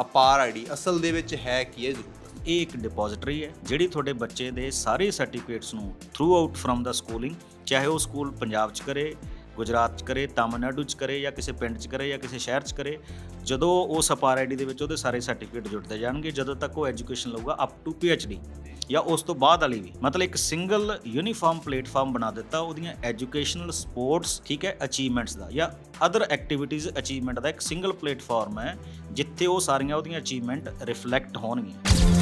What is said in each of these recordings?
ਅਪਾਰ ਆਈਡੀ ਅਸਲ ਦੇ ਵਿੱਚ ਹੈ ਕੀ ਹੈ ਜ਼ਰੂਰ। ਇਹ ਇੱਕ ਡਿਪੋਜ਼ਿਟਰੀ ਹੈ, ਜਿਹੜੀ ਤੁਹਾਡੇ ਬੱਚੇ ਦੇ ਸਾਰੇ ਸਰਟੀਫਿਕੇਟਸ ਨੂੰ ਥਰੂ ਆਊਟ ਫਰਮ ਦਾ ਸਕੂਲਿੰਗ ਚਾਹੇ ਉਹ ਸਕੂਲ ਪੰਜਾਬ 'ਚ ਕਰੇ, ਗੁਜਰਾਤ 'ਚ ਕਰੇ, ਤਾਮਿਲਨਾਡੂ 'ਚ ਕਰੇ ਜਾਂ ਕਿਸੇ ਪਿੰਡ 'ਚ ਕਰੇ ਜਾਂ ਕਿਸੇ ਸ਼ਹਿਰ 'ਚ ਕਰੇ, ਜਦੋਂ ਉਹ ਸਪਾਰ ਆਈਡੀ ਦੇ ਵਿੱਚ ਉਹਦੇ ਸਾਰੇ ਸਰਟੀਫਿਕੇਟ ਜੁੜਦੇ ਜਾਣਗੇ, ਜਦੋਂ ਤੱਕ ਉਹ ਐਜੂਕੇਸ਼ਨ ਲਊਗਾ ਅਪ ਟੂ ਡੀ ਜਾਂ ਉਸ ਤੋਂ ਬਾਅਦ ਵਾਲੀ ਵੀ। ਮਤਲਬ ਇੱਕ ਸਿੰਗਲ ਯੂਨੀਫਾਰਮ ਪਲੇਟਫਾਰਮ ਬਣਾ ਦਿੱਤਾ, ਉਹਦੀਆਂ ਐਜੂਕੇਸ਼ਨਲ ਸਪੋਰਟਸ ਠੀਕ ਹੈ ਅਚੀਵਮੈਂਟਸ ਦਾ ਜਾਂ ਅਦਰ ਐਕਟੀਵਿਟੀਜ਼ ਅਚੀਵਮੈਂਟ ਦਾ ਇੱਕ ਸਿੰਗਲ ਪਲੇਟਫਾਰਮ ਹੈ, ਜਿੱਥੇ ਉਹ ਸਾਰੀਆਂ ਉਹਦੀਆਂ ਅਚੀਵਮੈਂਟ ਰਿਫਲੈਕਟ ਹੋਣਗੀਆਂ।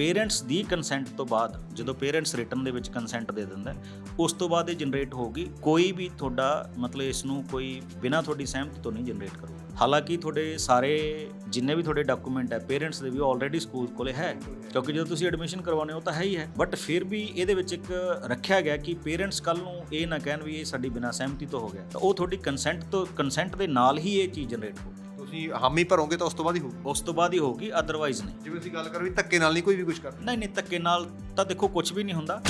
ਪੇਰੈਂਟਸ ਦੀ ਕੰਸੈਂਟ ਤੋਂ ਬਾਅਦ, ਜਦੋਂ ਪੇਰੈਂਟਸ ਰਿਟਨ ਦੇ ਵਿੱਚ ਕੰਸੈਂਟ ਦੇ ਦਿੰਦਾ ਉਸ ਤੋਂ ਬਾਅਦ ਇਹ ਜਨਰੇਟ ਹੋਊਗੀ, ਕੋਈ ਵੀ ਤੁਹਾਡਾ ਮਤਲਬ ਇਸ ਨੂੰ ਕੋਈ ਬਿਨਾਂ ਤੁਹਾਡੀ ਸਹਿਮਤੀ ਤੋਂ ਨਹੀਂ ਜਨਰੇਟ ਕਰੂਗਾ। ਹਾਲਾਂਕਿ ਤੁਹਾਡੇ ਸਾਰੇ ਜਿੰਨੇ ਵੀ ਤੁਹਾਡੇ ਡਾਕੂਮੈਂਟ ਹੈ ਪੇਰੈਂਟਸ ਦੇ ਵੀ ਆਲਰੇਡੀ ਸਕੂਲ ਕੋਲੇ ਹੈ, ਕਿਉਂਕਿ ਜਦੋਂ ਤੁਸੀਂ ਐਡਮਿਸ਼ਨ ਕਰਵਾਉਣੇ ਹੋ ਤਾਂ ਹੈ ਹੀ ਹੈ। ਬਟ ਫਿਰ ਵੀ ਇਹਦੇ ਵਿੱਚ ਇੱਕ ਰੱਖਿਆ ਗਿਆ ਕਿ ਪੇਰੈਂਟਸ ਕੱਲ ਨੂੰ ਇਹ ਨਾ ਕਹਿਣ ਵੀ ਇਹ ਸਾਡੀ ਬਿਨਾਂ ਸਹਿਮਤੀ ਤੋਂ ਹੋ ਗਿਆ। ਤਾਂ ਉਹ ਤੁਹਾਡੀ ਕੰਸੈਂਟ ਤੋਂ ਕੰਸੈਂਟ ਦੇ ਨਾਲ ਹੀ ਇਹ ਚੀਜ਼ ਜਨਰੇਟ ਹੋਊਗੀ। ਤੁਸੀਂ ਹਾਮੀ ਭਰੋਗੇ ਤਾਂ ਉਸ ਤੋਂ ਬਾਅਦ ਹੀ ਹੋਊ ਉਸ ਤੋਂ ਬਾਅਦ ਹੀ ਹੋਊਗੀ ਅਦਰਵਾਈਜ਼ ਨਹੀਂ। ਜਿਵੇਂ ਅਸੀਂ ਗੱਲ ਕਰ ਵੀ ਧੱਕੇ ਨਾਲ ਨਹੀਂ ਕੋਈ ਵੀ ਕੁਝ ਕਰਦਾ। ਨਹੀਂ ਨਹੀਂ ਧੱਕੇ ਨਾਲ ਤਾਂ ਦੇਖੋ ਕੁਝ ਵੀ ਨਹੀਂ ਹੁੰਦਾ।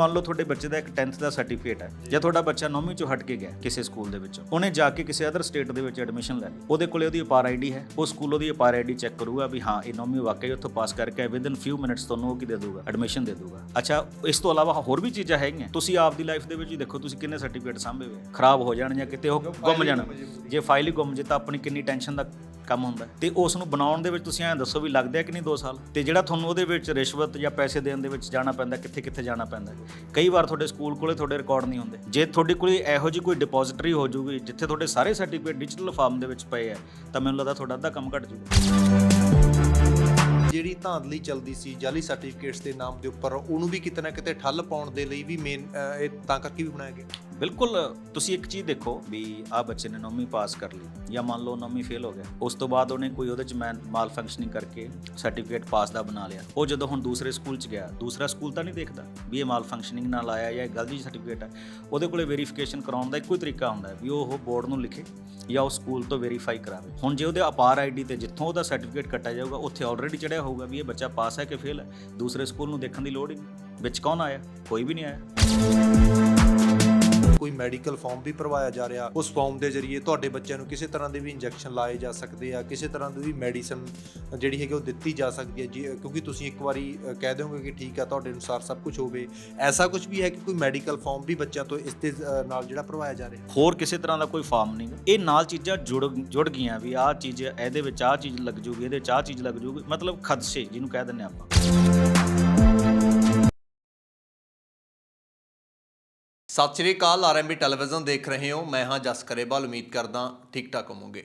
ਮੰਨ ਲਓ ਤੁਹਾਡੇ ਬੱਚੇ ਦਾ ਇੱਕ 10th ਦਾ ਸਰਟੀਫਿਕੇਟ ਹੈ, ਜਾਂ ਤੁਹਾਡਾ ਬੱਚਾ 9ਵੀਂ ਚੋਂ ਹਟ ਕੇ ਗਿਆ ਕਿਸੇ ਸਕੂਲ ਦੇ ਵਿੱਚ, ਉਹਨੇ ਜਾ ਕੇ ਕਿਸੇ ਅਦਰ ਸਟੇਟ ਦੇ ਵਿੱਚ ਐਡਮਿਸ਼ਨ ਲੈ ਲਈ ਉਹਦੇ ਕੋਲੇ ਉਹਦੀ ਅਪਾਰ ਆਈਡੀ ਹੈ। ਉਹ ਸਕੂਲ ਉਹਦੀ ਅਪਾਰ ਆਈਡੀ ਚੈੱਕ ਕਰੂਗਾ ਵੀ ਹਾਂ, ਇਹ 9ਵੀਂ ਵਾਕਈ ਉੱਥੋਂ ਪਾਸ ਕਰਕੇ ਵਿਦ ਇਨ ਫਿਊ ਮਿੰਟਸ ਤੁਹਾਨੂੰ ਉਹ ਕੀ ਦੇ ਦੂਗਾ ਐਡਮਿਸ਼ਨ ਦੇ ਦੂਗਾ ਅੱਛਾ, ਇਸ ਤੋਂ ਇਲਾਵਾ ਹੋਰ ਵੀ ਚੀਜ਼ਾਂ ਹੈਗੀਆਂ। ਤੁਸੀਂ ਆਪ ਦੀ ਲਾਈਫ ਦੇ ਵਿੱਚ ਹੀ ਦੇਖੋ, ਤੁਸੀਂ ਕਿੰਨੇ ਸਰਟੀਫਿਕੇਟ ਸਾਂਭੇ ਹੋਏ ਖਰਾਬ ਹੋ ਜਾਣ ਜਾਂ ਕਿਤੇ ਉਹ ਗੁੰਮ ਜਾਣ। ਜੇ ਫਾਈਲ ਹੀ ਗੁੰਮ ਜੇ, ਤਾਂ ਆਪਣੀ ਕਿੰਨੀ ਟੈਨਸ਼ਨ ਦਾ ਕੰਮ ਹੁੰਦਾ ਹੈ। ਤੇ ਉਸ ਨੂੰ ਬਣਾਉਣ ਦੇ ਵਿੱਚ ਤੁਸੀਂ ਐਂ ਦੱਸੋ ਵੀ ਲੱਗਦੇ ਆ ਕਿ ਨਹੀਂ 2 ਸਾਲ? ਤੇ ਜਿਹੜਾ ਤੁਹਾਨੂੰ ਉਹਦੇ ਵਿੱਚ ਰਿਸ਼ਵਤ ਜਾਂ ਪੈਸੇ ਦੇਣ ਦੇ ਵਿੱਚ ਜਾਣਾ ਪੈਂਦਾ ਕਿੱਥੇ ਕਿੱਥੇ ਜਾਣਾ ਪੈਂਦਾ ਕਈ ਵਾਰ ਤੁਹਾਡੇ ਸਕੂਲ ਕੋਲੇ ਤੁਹਾਡੇ ਰਿਕਾਰਡ ਨਹੀਂ ਹੁੰਦੇ। ਜੇ ਤੁਹਾਡੇ ਕੋਲੇ ਇਹੋ ਜਿਹੀ ਕੋਈ ਡਿਪੋਜ਼ਿਟਰੀ ਹੋ ਜੂਗੀ, ਜਿੱਥੇ ਤੁਹਾਡੇ ਸਾਰੇ ਸਰਟੀਫਿਕੇਟ ਡਿਜੀਟਲ ਫਾਰਮ ਦੇ ਵਿੱਚ ਪਏ ਆ, ਤਾਂ ਮੈਨੂੰ ਲੱਗਦਾ ਤੁਹਾਡਾ ਅੱਧਾ ਕੰਮ ਘਟ ਜੂਗਾ। ਜਿਹੜੀ ਧਾਂਦਲੀ ਚੱਲਦੀ ਸੀ ਜਾਲੀ ਸਰਟੀਫਿਕੇਟਸ ਦੇ ਨਾਮ ਦੇ ਉੱਪਰ, ਉਹਨੂੰ ਵੀ ਕਿਤੇ ਨਾ ਕਿਤੇ ਠੱਲ ਪਾਉਣ ਦੇ ਲਈ ਵੀ ਮੇਨ ਇਹ ਤਾਂ ਕਰਕੇ ਵੀ ਬਣਾਇਆ ਗਿਆ। ਬਿਲਕੁਲ, ਤੁਸੀਂ ਇੱਕ ਚੀਜ਼ ਦੇਖੋ ਵੀ ਆ ਬੱਚੇ ਨੇ ਨੌਵੀਂ ਪਾਸ ਕਰ ਲਈ ਜਾਂ ਮੰਨ ਲਓ ਨੌਵੀਂ ਫੇਲ ਹੋ ਗਿਆ। ਉਸ ਤੋਂ ਬਾਅਦ ਉਹਨੇ ਕੋਈ ਉਹਦੇ ਚ ਮਾਲ ਫੰਕਸ਼ਨਿੰਗ ਕਰਕੇ ਸਰਟੀਫਿਕੇਟ ਪਾਸ ਦਾ ਬਣਾ ਲਿਆ। ਉਹ ਜਦੋਂ ਹੁਣ ਦੂਸਰੇ ਸਕੂਲ ਚ ਗਿਆ, ਦੂਸਰਾ ਸਕੂਲ ਤਾਂ ਨਹੀਂ ਦੇਖਦਾ ਵੀ ਇਹ ਮਾਲ ਫੰਕਸ਼ਨਿੰਗ ਨਾਲ ਆਇਆ ਜਾਂ ਇਹ ਗਲਤੀ ਸਰਟੀਫਿਕੇਟ ਹੈ ਉਹਦੇ ਕੋਲੇ ਵੈਰੀਫਿਕੇਸ਼ਨ ਕਰਾਉਣ ਦਾ ਇੱਕੋ ਹੀ ਤਰੀਕਾ ਹੁੰਦਾ ਵੀ ਉਹ ਬੋਰਡ ਨੂੰ ਲਿਖੇ ਜਾਂ ਉਹ ਸਕੂਲ ਤੋਂ ਵੈਰੀਫਾਈ ਕਰਾਵੇ। ਹੁਣ ਜੇ ਉਹਦੇ ਅਪਾਰ ਆਈਡੀ ਤੇ ਜਿੱਥੋਂ ਉਹਦਾ ਸਰਟੀਫਿਕੇਟ ਕੱਟਿਆ ਜਾਊਗਾ, ਉੱਥੇ ਆਲਰੇਡੀ ਚੜਿਆ ਹੋਊਗਾ ਵੀ ਇਹ ਬੱਚਾ ਪਾਸ ਹੈ ਕਿ ਫੇਲ ਹੈ। ਦੂਸਰੇ ਸਕੂਲ ਨੂੰ ਦੇਖਣ ਦੀ ਲੋੜ ਹੀ ਨਹੀਂ। ਵਿੱਚ ਕੌਣ ਆਇਆ? ਕੋਈ ਵੀ ਨਹੀਂ ਆਇਆ। ਕੋਈ ਮੈਡੀਕਲ ਫਾਰਮ ਵੀ ਭਰਵਾਇਆ ਜਾ ਰਿਹਾ, ਉਸ ਫਾਰਮ ਦੇ ਜ਼ਰੀਏ ਤੁਹਾਡੇ ਬੱਚਿਆਂ ਨੂੰ ਕਿਸੇ ਤਰ੍ਹਾਂ ਦੇ ਵੀ ਇੰਜੈਕਸ਼ਨ ਲਾਏ ਜਾ ਸਕਦੇ ਆ, ਕਿਸੇ ਤਰ੍ਹਾਂ ਦੀ ਵੀ ਮੈਡੀਸਨ ਜਿਹੜੀ ਹੈਗੀ ਉਹ ਦਿੱਤੀ ਜਾ ਸਕਦੀ ਹੈ। ਜੀ ਕਿਉਂਕਿ ਤੁਸੀਂ ਇੱਕ ਵਾਰੀ ਕਹਿ ਦਿਓਗੇ ਕਿ ਠੀਕ ਆ, ਤੁਹਾਡੇ ਅਨੁਸਾਰ ਸਭ ਕੁਝ ਹੋਵੇ, ਐਸਾ ਕੁਝ ਵੀ ਹੈ ਕਿ ਕੋਈ ਮੈਡੀਕਲ ਫਾਰਮ ਵੀ ਬੱਚਿਆਂ ਤੋਂ ਇਸ ਦੇ ਨਾਲ ਜਿਹੜਾ ਭਰਵਾਇਆ ਜਾ ਰਿਹਾ? ਹੋਰ ਕਿਸੇ ਤਰ੍ਹਾਂ ਦਾ ਕੋਈ ਫਾਰਮ ਨਹੀਂ। ਇਹ ਨਾਲ ਚੀਜ਼ਾਂ ਜੁੜ ਜੁੜ ਗਈਆਂ ਵੀ ਆਹ ਚੀਜ਼, ਇਹਦੇ ਵਿੱਚ ਆਹ ਚੀਜ਼ ਲੱਗ ਜੂਗੀ, ਇਹਦੇ ਵਿੱਚ ਆਹ ਚੀਜ਼ ਲੱਗ ਜੂਗੀ, ਮਤਲਬ ਖਦਸ਼ੇ ਜਿਹਨੂੰ ਕਹਿ ਦਿੰਦੇ ਆਪਾਂ। ਸਤਿ ਸ਼੍ਰੀ ਅਕਾਲ ਆਰਐਮਬੀ ਟੈਲੀਵਿਜ਼ਨ ਦੇਖ ਰਹੇ ਹੋ। ਮੈਂ ਹਾਂ ਜਸ ਕਰੇਵਾਲ, ਉਮੀਦ ਕਰਦਾ ਠੀਕ ਠਾਕ ਹੋਵੋਗੇ।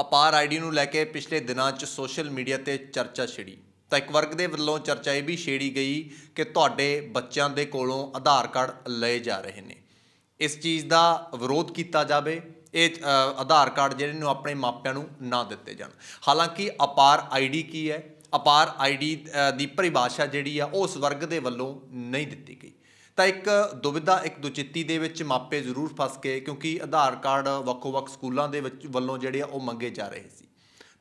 ਅਪਾਰ ਆਈਡੀ ਨੂੰ ਲੈ ਕੇ ਪਿਛਲੇ ਦਿਨਾਂ 'ਚ ਸੋਸ਼ਲ ਮੀਡੀਆ ਤੇ ਚਰਚਾ ਛਿੜੀ। ਤਾਂ ਇੱਕ ਵਰਗ ਦੇ ਵੱਲੋਂ ਚਰਚਾ ਇਹ ਵੀ ਛੇੜੀ ਗਈ ਕਿ ਤੁਹਾਡੇ ਬੱਚਿਆਂ ਦੇ ਕੋਲੋਂ ਆਧਾਰ ਕਾਰਡ ਲਏ ਜਾ ਰਹੇ ਨੇ। ਇਸ ਚੀਜ਼ ਦਾ ਵਿਰੋਧ ਕੀਤਾ ਜਾਵੇ, ਇਹ ਆਧਾਰ ਕਾਰਡ ਜਿਹੜੇ ਨੂੰ ਆਪਣੇ ਮਾਪਿਆਂ ਨੂੰ ਨਾ ਦਿੱਤੇ ਜਾਣ। ਹਾਲਾਂਕਿ ਅਪਾਰ ਆਈਡੀ ਕੀ ਹੈ? ਅਪਾਰ ਆਈਡੀ ਦੀ ਪਰਿਭਾਸ਼ਾ ਜਿਹੜੀ ਆ, ਉਹ ਉਸ ਵਰਗ ਦੇ ਵੱਲੋਂ ਨਹੀਂ ਦਿੱਤੀ ਗਈ। ਤਾਂ ਇੱਕ ਦੁਵਿਧਾ, ਇੱਕ ਦੁਚਿੱਤੀ ਦੇ ਵਿੱਚ ਮਾਪੇ ਜ਼ਰੂਰ ਫਸ ਗਏ ਕਿਉਂਕਿ ਆਧਾਰ ਕਾਰਡ ਵੱਖੋ-ਵੱਖ ਸਕੂਲਾਂ ਦੇ ਵਿੱਚ ਵੱਲੋਂ ਜਿਹੜੇ ਆ ਉਹ ਮੰਗੇ ਜਾ ਰਹੇ ਸੀ।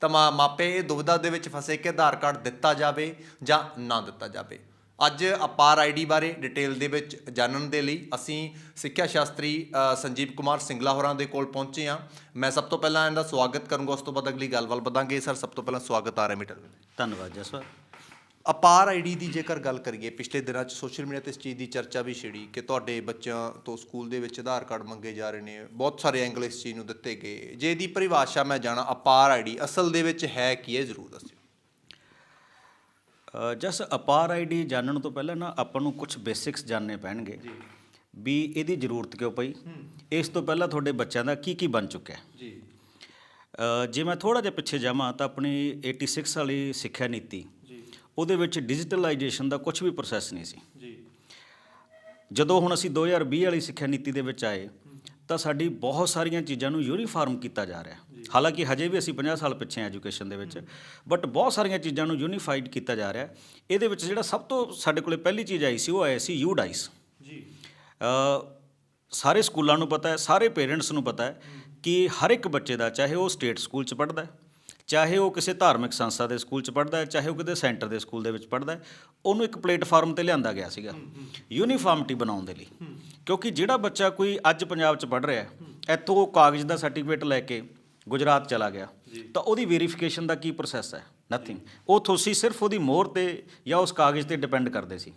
ਤਾਂ ਮਾ- ਮਾਪੇ ਇਹ ਦੁਵਿਧਾ ਦੇ ਵਿੱਚ ਫਸੇ ਕਿ ਆਧਾਰ ਕਾਰਡ ਦਿੱਤਾ ਜਾਵੇ ਜਾਂ ਨਾ ਦਿੱਤਾ ਜਾਵੇ। ਅੱਜ ਅਪਾਰ ਆਈਡੀ ਬਾਰੇ ਡਿਟੇਲ ਦੇ ਵਿੱਚ ਜਾਣਨ ਦੇ ਲਈ ਅਸੀਂ ਸਿੱਖਿਆ ਸ਼ਾਸਤਰੀ ਸੰਜੀਵ ਕੁਮਾਰ ਸਿੰਗਲਾ ਹੋਰਾਂ ਦੇ ਕੋਲ ਪਹੁੰਚੇ ਹਾਂ। ਮੈਂ ਸਭ ਤੋਂ ਪਹਿਲਾਂ ਇਹਦਾ ਸਵਾਗਤ ਕਰੂੰਗਾ, ਉਸ ਤੋਂ ਬਾਅਦ ਅਗਲੀ ਗੱਲਬਾਤ ਵਧਾਂਗੇ। ਸਰ, ਸਭ ਤੋਂ ਪਹਿਲਾਂ ਸਵਾਗਤ ਆ ਰਿਹਾ ਮੀਟਰ ਧੰਨਵਾਦ ਜਸਵਰ ਅਪਾਰ ਆਈਡੀ ਦੀ ਜੇਕਰ ਗੱਲ ਕਰੀਏ ਪਿਛਲੇ ਦਿਨਾਂ 'ਚ ਸੋਸ਼ਲ ਮੀਡੀਆ ਤੇ ਇਸ ਚੀਜ਼ ਦੀ ਚਰਚਾ ਵੀ ਛਿੜੀ ਕਿ ਤੁਹਾਡੇ ਬੱਚਿਆਂ ਤੋਂ ਸਕੂਲ ਦੇ ਵਿੱਚ ਆਧਾਰ ਕਾਰਡ ਮੰਗੇ ਜਾ ਰਹੇ ਨੇ ਬਹੁਤ ਸਾਰੇ ਐਂਗਲ ਇਸ ਚੀਜ਼ ਨੂੰ ਦਿੱਤੇ ਗਏ। ਜੇ ਇਹਦੀ ਪਰਿਭਾਸ਼ਾ ਮੈਂ ਜਾਣਾ ਅਪਾਰ ਆਈਡੀ ਅਸਲ ਦੇ ਵਿੱਚ ਹੈ ਕੀ ਹੈ ਜ਼ਰੂਰ ਦੱਸਿਓ। ਜਸ ਅਪਾਰ ਆਈਡੀ ਜਾਣਨ ਤੋਂ ਪਹਿਲਾਂ ਨਾ ਆਪਾਂ ਨੂੰ ਕੁਝ ਬੇਸਿਕਸ ਜਾਣਨੇ ਪੈਣਗੇ ਵੀ ਇਹਦੀ ਜ਼ਰੂਰਤ ਕਿਉਂ ਪਈ? ਇਸ ਤੋਂ ਪਹਿਲਾਂ ਤੁਹਾਡੇ ਬੱਚਿਆਂ ਦਾ ਕੀ ਕੀ ਬਣ ਚੁੱਕਿਆ? ਜੀ। ਜੇ ਮੈਂ ਥੋੜਾ ਜਿਹਾ ਪਿੱਛੇ ਜਾਵਾਂ ਤਾਂ ਆਪਣੀ 86 ਵਾਲੀ ਸਿੱਖਿਆ ਨੀਤੀ ਜੀ ਉਹਦੇ ਵਿੱਚ ਡਿਜੀਟਲਾਈਜੇਸ਼ਨ ਦਾ ਕੁਝ ਵੀ ਪ੍ਰੋਸੈਸ ਨਹੀਂ ਸੀ। ਜੀ। ਜਦੋਂ ਹੁਣ ਅਸੀਂ 2020 ਵਾਲੀ ਸਿੱਖਿਆ ਨੀਤੀ ਦੇ ਵਿੱਚ ਆਏ ਤਾਂ ਸਾਡੀ ਬਹੁਤ ਸਾਰੀਆਂ ਚੀਜ਼ਾਂ ਨੂੰ ਯੂਨੀਫਾਰਮ ਕੀਤਾ ਜਾ ਰਿਹਾ। ਹਾਲਾਂਕਿ ਹਜੇ ਵੀ ਅਸੀਂ 50 ਸਾਲ ਪਿੱਛੇ ਐਜੂਕੇਸ਼ਨ ਦੇ ਵਿੱਚ ਬਟ ਬਹੁਤ ਸਾਰੀਆਂ ਚੀਜ਼ਾਂ ਨੂੰ ਯੂਨੀਫਾਈਡ ਕੀਤਾ ਜਾ ਰਿਹਾ। ਇਹਦੇ ਵਿੱਚ ਜਿਹੜਾ ਸਭ ਤੋਂ ਸਾਡੇ ਕੋਲੇ ਪਹਿਲੀ ਚੀਜ਼ ਆਈ ਸੀ ਉਹ ਆਈ ਸੀ ਯੂ ਡਾਈਸ ਜੀ। ਅ, ਸਾਰੇ ਸਕੂਲਾਂ ਨੂੰ ਪਤਾ ਹੈ ਸਾਰੇ ਪੇਰੈਂਟਸ ਨੂੰ ਪਤਾ ਹੈ ਕਿ ਹਰ ਇੱਕ ਬੱਚੇ ਦਾ ਚਾਹੇ ਉਹ ਸਟੇਟ ਸਕੂਲ 'ਚ ਪੜ੍ਹਦਾ ਹੈ ਚਾਹੇ ਉਹ ਕਿਸੇ ਧਾਰਮਿਕ ਸੰਸਥਾ ਦੇ ਸਕੂਲ 'ਚ ਪੜ੍ਹਦਾ ਹੈ ਚਾਹੇ ਉਹ ਕਿਤੇ ਸੈਂਟਰ ਦੇ ਸਕੂਲ ਦੇ ਵਿੱਚ ਪੜ੍ਹਦਾ ਹੈ ਉਹਨੂੰ ਇੱਕ ਪਲੇਟਫਾਰਮ ਤੇ ਲਿਆਂਦਾ ਗਿਆ ਸੀਗਾ। ਯੂਨੀਫਾਰਮਿਟੀ ਬਣਾਉਣ ਦੇ ਲਈ। ਕਿਉਂਕਿ ਜਿਹੜਾ ਬੱਚਾ ਕੋਈ ਅੱਜ ਪੰਜਾਬ 'ਚ ਪੜ੍ਹ ਰਿਹਾ ਹੈ ਇੱਥੋਂ ਉਹ ਕਾਗਜ਼ ਦਾ ਸਰਟੀਫਿਕੇਟ ਲੈ ਕੇ ਗੁਜਰਾਤ ਚਲਾ ਗਿਆ ਤਾਂ ਉਹਦੀ ਵੈਰੀਫਿਕੇਸ਼ਨ ਦਾ ਕੀ ਪ੍ਰੋਸੈਸ ਹੈ? ਨਥਿੰਗ ਉਹ ਤੁਸੀਂ ਸਿਰਫ ਉਹਦੀ ਮੋਹਰ ਤੇ ਜਾਂ ਉਸ ਕਾਗਜ਼ ਤੇ ਡਿਪੈਂਡ ਕਰਦੇ ਸੀ।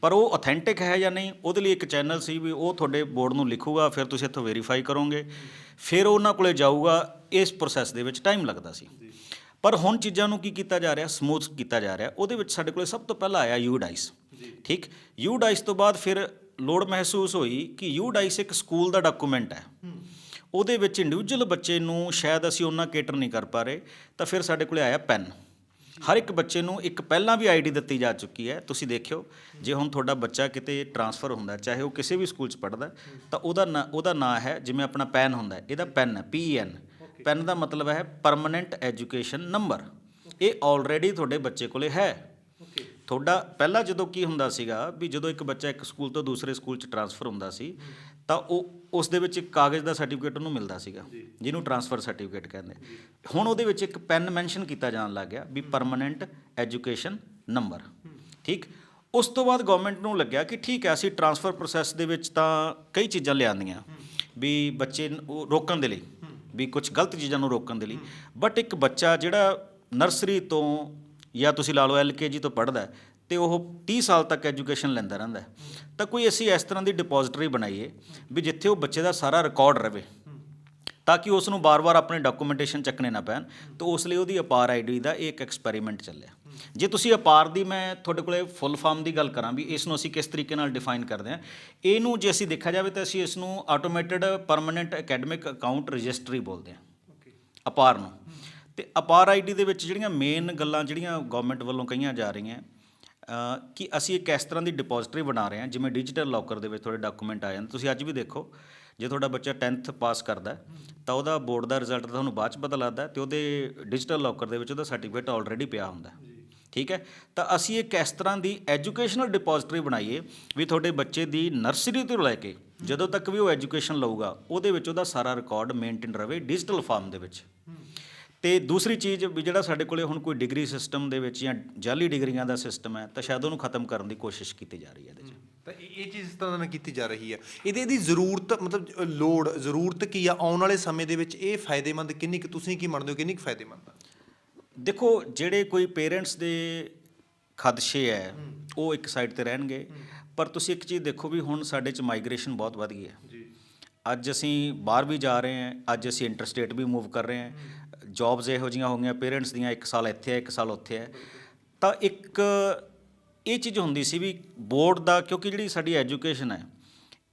ਪਰ ਉਹ ਅਥੈਂਟਿਕ ਹੈ ਜਾਂ ਨਹੀਂ ਉਹਦੇ ਲਈ ਇੱਕ ਚੈਨਲ ਸੀ ਵੀ ਉਹ ਤੁਹਾਡੇ ਬੋਰਡ ਨੂੰ ਲਿਖੂਗਾ ਫਿਰ ਤੁਸੀਂ ਇੱਥੋਂ ਵੈਰੀਫਾਈ ਕਰੋਗੇ। ਫਿਰ ਉਹਨਾਂ ਕੋਲੇ ਜਾਊਗਾ ਇਸ ਪ੍ਰੋਸੈਸ ਦੇ ਵਿੱਚ ਟਾਈਮ ਲੱਗਦਾ ਸੀ। ਪਰ ਹੁਣ ਚੀਜ਼ਾਂ ਨੂੰ ਕੀ ਕੀਤਾ ਜਾ ਰਿਹਾ? ਸਮੂਥ ਕੀਤਾ ਜਾ ਰਿਹਾ। ਉਹਦੇ ਵਿੱਚ ਸਾਡੇ ਕੋਲੇ ਸਭ ਤੋਂ ਪਹਿਲਾਂ ਆਇਆ ਯੂ ਡਾਈਸ ਠੀਕ? ਯੂ ਡਾਈਸ ਤੋਂ ਬਾਅਦ ਫਿਰ ਲੋੜ ਮਹਿਸੂਸ ਹੋਈ ਕਿ ਯੂ ਡਾਈਸ ਇੱਕ ਸਕੂਲ ਦਾ ਡਾਕੂਮੈਂਟ ਹੈ। ਉਹਦੇ ਵਿੱਚ ਇੰਡੀਵਿਜੂਅਲ ਬੱਚੇ ਨੂੰ ਸ਼ਾਇਦ ਅਸੀਂ ਉਹਨਾਂ ਕੇਟਰ ਨਹੀਂ ਕਰ ਪਾ ਰਹੇ ਤਾਂ ਫਿਰ ਸਾਡੇ ਕੋਲੇ ਆਇਆ ਪੈਨ ਹਰ ਇੱਕ ਬੱਚੇ ਨੂੰ ਇੱਕ ਪਹਿਲਾਂ ਵੀ ਆਈਡੀ ਦਿੱਤੀ ਜਾ ਚੁੱਕੀ ਹੈ। ਤੁਸੀਂ ਦੇਖਿਓ ਜੇ ਹੁਣ ਤੁਹਾਡਾ ਬੱਚਾ ਕਿਤੇ ਟਰਾਂਸਫਰ ਹੁੰਦਾ ਚਾਹੇ ਉਹ ਕਿਸੇ ਵੀ ਸਕੂਲ 'ਚ ਪੜ੍ਹਦਾ ਤਾਂ ਉਹਦਾ ਨਾਂ ਉਹਦਾ ਨਾਂ ਹੈ ਜਿਵੇਂ ਆਪਣਾ ਪੈਨ ਹੁੰਦਾ ਇਹਦਾ ਪੈਨ ਹੈ ਪੀ ਐਨ। ਪੈਨ ਦਾ ਮਤਲਬ ਹੈ ਪਰਮਨੈਂਟ ਐਜੂਕੇਸ਼ਨ ਨੰਬਰ ਇਹ ਆਲਰੇਡੀ ਤੁਹਾਡੇ ਬੱਚੇ ਕੋਲੇ ਹੈ। ਤੁਹਾਡਾ ਪਹਿਲਾਂ ਜਦੋਂ ਕੀ ਹੁੰਦਾ ਸੀਗਾ ਵੀ ਜਦੋਂ ਇੱਕ ਬੱਚਾ ਇੱਕ ਸਕੂਲ ਤੋਂ ਦੂਸਰੇ ਸਕੂਲ 'ਚ ਟਰਾਂਸਫਰ ਹੁੰਦਾ ਸੀ ਤਾਂ ਉਹ ਉਸ ਦੇ ਵਿੱਚ ਇੱਕ ਕਾਗਜ਼ ਦਾ ਸਰਟੀਫਿਕੇਟ ਉਹਨੂੰ ਮਿਲਦਾ ਸੀਗਾ ਜਿਹਨੂੰ ਟਰਾਂਸਫਰ ਸਰਟੀਫਿਕੇਟ ਕਹਿੰਦੇ। ਹੁਣ ਉਹਦੇ ਵਿੱਚ ਇੱਕ ਪੈਨ ਮੈਂਸ਼ਨ ਕੀਤਾ ਜਾਣ ਲੱਗ ਗਿਆ ਵੀ ਪਰਮਨੈਂਟ ਐਜੂਕੇਸ਼ਨ ਨੰਬਰ ਠੀਕ? ਉਸ ਤੋਂ ਬਾਅਦ ਗਵਰਨਮੈਂਟ ਨੂੰ ਲੱਗਿਆ ਕਿ ਠੀਕ ਹੈ ਅਸੀਂ ਟਰਾਂਸਫਰ ਪ੍ਰੋਸੈਸ ਦੇ ਵਿੱਚ ਤਾਂ ਕਈ ਚੀਜ਼ਾਂ ਲਿਆਂਦੀਆਂ ਵੀ ਬੱਚੇ ਨੂੰ ਉਹ ਰੋਕਣ ਦੇ ਲਈ ਵੀ ਕੁਝ ਗਲਤ ਚੀਜ਼ਾਂ ਨੂੰ ਰੋਕਣ ਦੇ ਲਈ। ਬਟ ਇੱਕ ਬੱਚਾ ਜਿਹੜਾ ਨਰਸਰੀ ਤੋਂ ਜਾਂ ਤੁਸੀਂ ਲਾ ਲਓ ਐਲਕੇਜੀ ਤੋਂ ਪੜ੍ਹਦਾ ਹੈ ਤੇ ਉਹ 30 ਸਾਲ ਤੱਕ ਐਜੂਕੇਸ਼ਨ ਲੈਂਦਾ ਰਹਿੰਦਾ ਤਾਂ ਕੋਈ ਅਸੀਂ ਇਸ ਤਰ੍ਹਾਂ ਦੀ ਡਿਪੋਜ਼ਿਟਰੀ ਬਣਾਈਏ ਵੀ ਜਿੱਥੇ ਉਹ ਬੱਚੇ ਦਾ ਸਾਰਾ ਰਿਕਾਰਡ ਰਵੇ, ਤਾਂ ਕਿ ਉਸ ਨੂੰ ਬਾਰ-ਬਾਰ ਆਪਣੇ ਡਾਕੂਮੈਂਟੇਸ਼ਨ ਚੱਕਣੇ ਨਾ ਪੈਣ, ਤਾਂ ਉਸ ਲਈ ਉਹਦੀ ਅਪਾਰ ਆਈਡੀ ਦਾ ਇਹ ਇੱਕ ਐਕਸਪੈਰੀਮੈਂਟ ਚੱਲਿਆ। ਜੇ ਤੁਸੀਂ ਅਪਾਰ ਦੀ ਮੈਂ ਤੁਹਾਡੇ ਕੋਲੇ ਫੁੱਲ ਫਾਰਮ ਦੀ ਗੱਲ ਕਰਾਂ ਵੀ ਇਸ ਨੂੰ ਅਸੀਂ ਕਿਸ ਤਰੀਕੇ ਨਾਲ ਡਿਫਾਈਨ ਕਰਦੇ ਹਾਂ, ਇਹਨੂੰ ਜੇ ਅਸੀਂ ਦੇਖਿਆ ਜਾਵੇ ਤਾਂ ਅਸੀਂ ਇਸ ਨੂੰ automated permanent academic account registry ਬੋਲਦੇ ਹਾਂ। ਅਪਾਰ ਨੂੰ। ਤੇ ਅਪਾਰ ਆਈਡੀ ਦੇ ਵਿੱਚ ਜਿਹੜੀਆਂ ਮੇਨ ਗੱਲਾਂ ਜਿਹੜੀਆਂ ਗਵਰਨਮੈਂਟ ਵੱਲੋਂ ਕਹੀਆਂ ਜਾ ਰਹੀਆਂ ਕਿ ਅਸੀਂ ਇੱਕ ਇਸ ਤਰ੍ਹਾਂ ਦੀ ਡਿਪੋਜ਼ਿਟਰੀ ਬਣਾ ਰਹੇ ਹਾਂ, ਜਿਵੇਂ ਡਿਜੀਟਲ ਲੋਕਰ ਦੇ ਵਿੱਚ ਤੁਹਾਡੇ ਡਾਕੂਮੈਂਟ ਆ ਜਾਂਦੇ। ਤੁਸੀਂ ਅੱਜ ਵੀ ਦੇਖੋ, ਜੇ ਤੁਹਾਡਾ ਬੱਚਾ 10th ਪਾਸ ਕਰਦਾ ਤਾਂ ਉਹਦਾ ਬੋਰਡ ਦਾ ਰਿਜ਼ਲਟ ਤੁਹਾਨੂੰ ਬਾਅਦ ਚ ਪਤਾ ਲੱਗਦਾ ਹੈ ਤੇ ਉਹਦੇ ਡਿਜੀਟਲ ਲੋਕਰ ਦੇ ਵਿੱਚ ਉਹਦਾ ਸਰਟੀਫਿਕੇਟ ਆਲਰੇਡੀ ਪਿਆ ਹੁੰਦਾ ਠੀਕ ਹੈ? ਤਾਂ ਅਸੀਂ ਇੱਕ ਇਸ ਤਰ੍ਹਾਂ ਦੀ ਐਜੂਕੇਸ਼ਨਲ ਡਿਪੋਜ਼ਿਟਰੀ ਬਣਾਈਏ, ਵੀ ਤੁਹਾਡੇ ਬੱਚੇ ਦੀ ਨਰਸਰੀ ਤੋਂ ਲੈ ਕੇ ਜਦੋਂ ਤੱਕ ਵੀ ਉਹ ਐਜੂਕੇਸ਼ਨ ਲਊਗਾ, ਉਹਦੇ ਵਿੱਚ ਉਹਦਾ ਸਾਰਾ ਰਿਕਾਰਡ ਮੇਨਟੇਨ ਰਵੇ ਡਿਜੀਟਲ ਫਾਰਮ ਦੇ ਵਿੱਚ। ਤੇ ਦੂਸਰੀ ਚੀਜ਼ ਵੀ ਜਿਹੜਾ ਸਾਡੇ ਕੋਲੇ ਹੁਣ ਕੋਈ ਡਿਗਰੀ ਸਿਸਟਮ ਦੇ ਵਿੱਚ ਜਾਂ ਜਾਲੀ ਡਿਗਰੀਆਂ ਦਾ ਸਿਸਟਮ ਹੈ ਤਾਂ ਸ਼ਾਇਦ ਉਹਨੂੰ ਖਤਮ ਕਰਨ ਦੀ ਕੋਸ਼ਿਸ਼ ਕੀਤੀ ਜਾ ਰਹੀ ਹੈ ਇਹਦੇ 'ਚ। ਤਾਂ ਇਹ ਇਹ ਚੀਜ਼ ਇਸ ਤਰ੍ਹਾਂ ਨਾਲ ਕੀਤੀ ਜਾ ਰਹੀ ਹੈ। ਇਹਦੇ ਇਹਦੀ ਜ਼ਰੂਰਤ ਮਤਲਬ ਲੋੜ ਜ਼ਰੂਰਤ ਕੀ ਆ ਆਉਣ ਵਾਲੇ ਸਮੇਂ ਦੇ ਵਿੱਚ ਇਹ ਫਾਇਦੇਮੰਦ ਕਿੰਨੀ ਕੁ ਤੁਸੀਂ ਕੀ ਮੰਨਦੇ ਹੋ ਕਿੰਨੀ ਕੁ ਫਾਇਦੇਮੰਦ ਆ? ਦੇਖੋ ਜਿਹੜੇ ਕੋਈ ਪੇਰੈਂਟਸ ਦੇ ਖਦਸ਼ੇ ਹੈ ਉਹ ਇੱਕ ਸਾਈਡ ਤੇ ਰਹਿਣਗੇ। ਪਰ ਤੁਸੀਂ ਇੱਕ ਚੀਜ਼ ਦੇਖੋ ਵੀ ਹੁਣ ਸਾਡੇ 'ਚ ਮਾਈਗ੍ਰੇਸ਼ਨ ਬਹੁਤ ਵੱਧ ਗਈ ਹੈ। ਜੀ। ਅੱਜ ਅਸੀਂ ਬਾਹਰ ਵੀ ਜਾ ਰਹੇ ਹਾਂ ਅੱਜ ਅਸੀਂ ਇੰਟਰਸਟੇਟ ਵੀ ਮੂਵ ਕਰ ਰਹੇ ਹਾਂ। ਜੌਬਸ ਇਹੋ ਜਿਹੀਆਂ ਹੋ ਗਈਆਂ ਪੇਰੈਂਟਸ ਦੀਆਂ ਇੱਕ ਸਾਲ ਇੱਥੇ ਹੈ ਇੱਕ ਸਾਲ ਉੱਥੇ ਹੈ ਤਾਂ ਇੱਕ ਇਹ ਚੀਜ਼ ਹੁੰਦੀ ਸੀ ਵੀ ਬੋਰਡ ਦਾ ਕਿਉਂਕਿ ਜਿਹੜੀ ਸਾਡੀ ਐਜੂਕੇਸ਼ਨ ਹੈ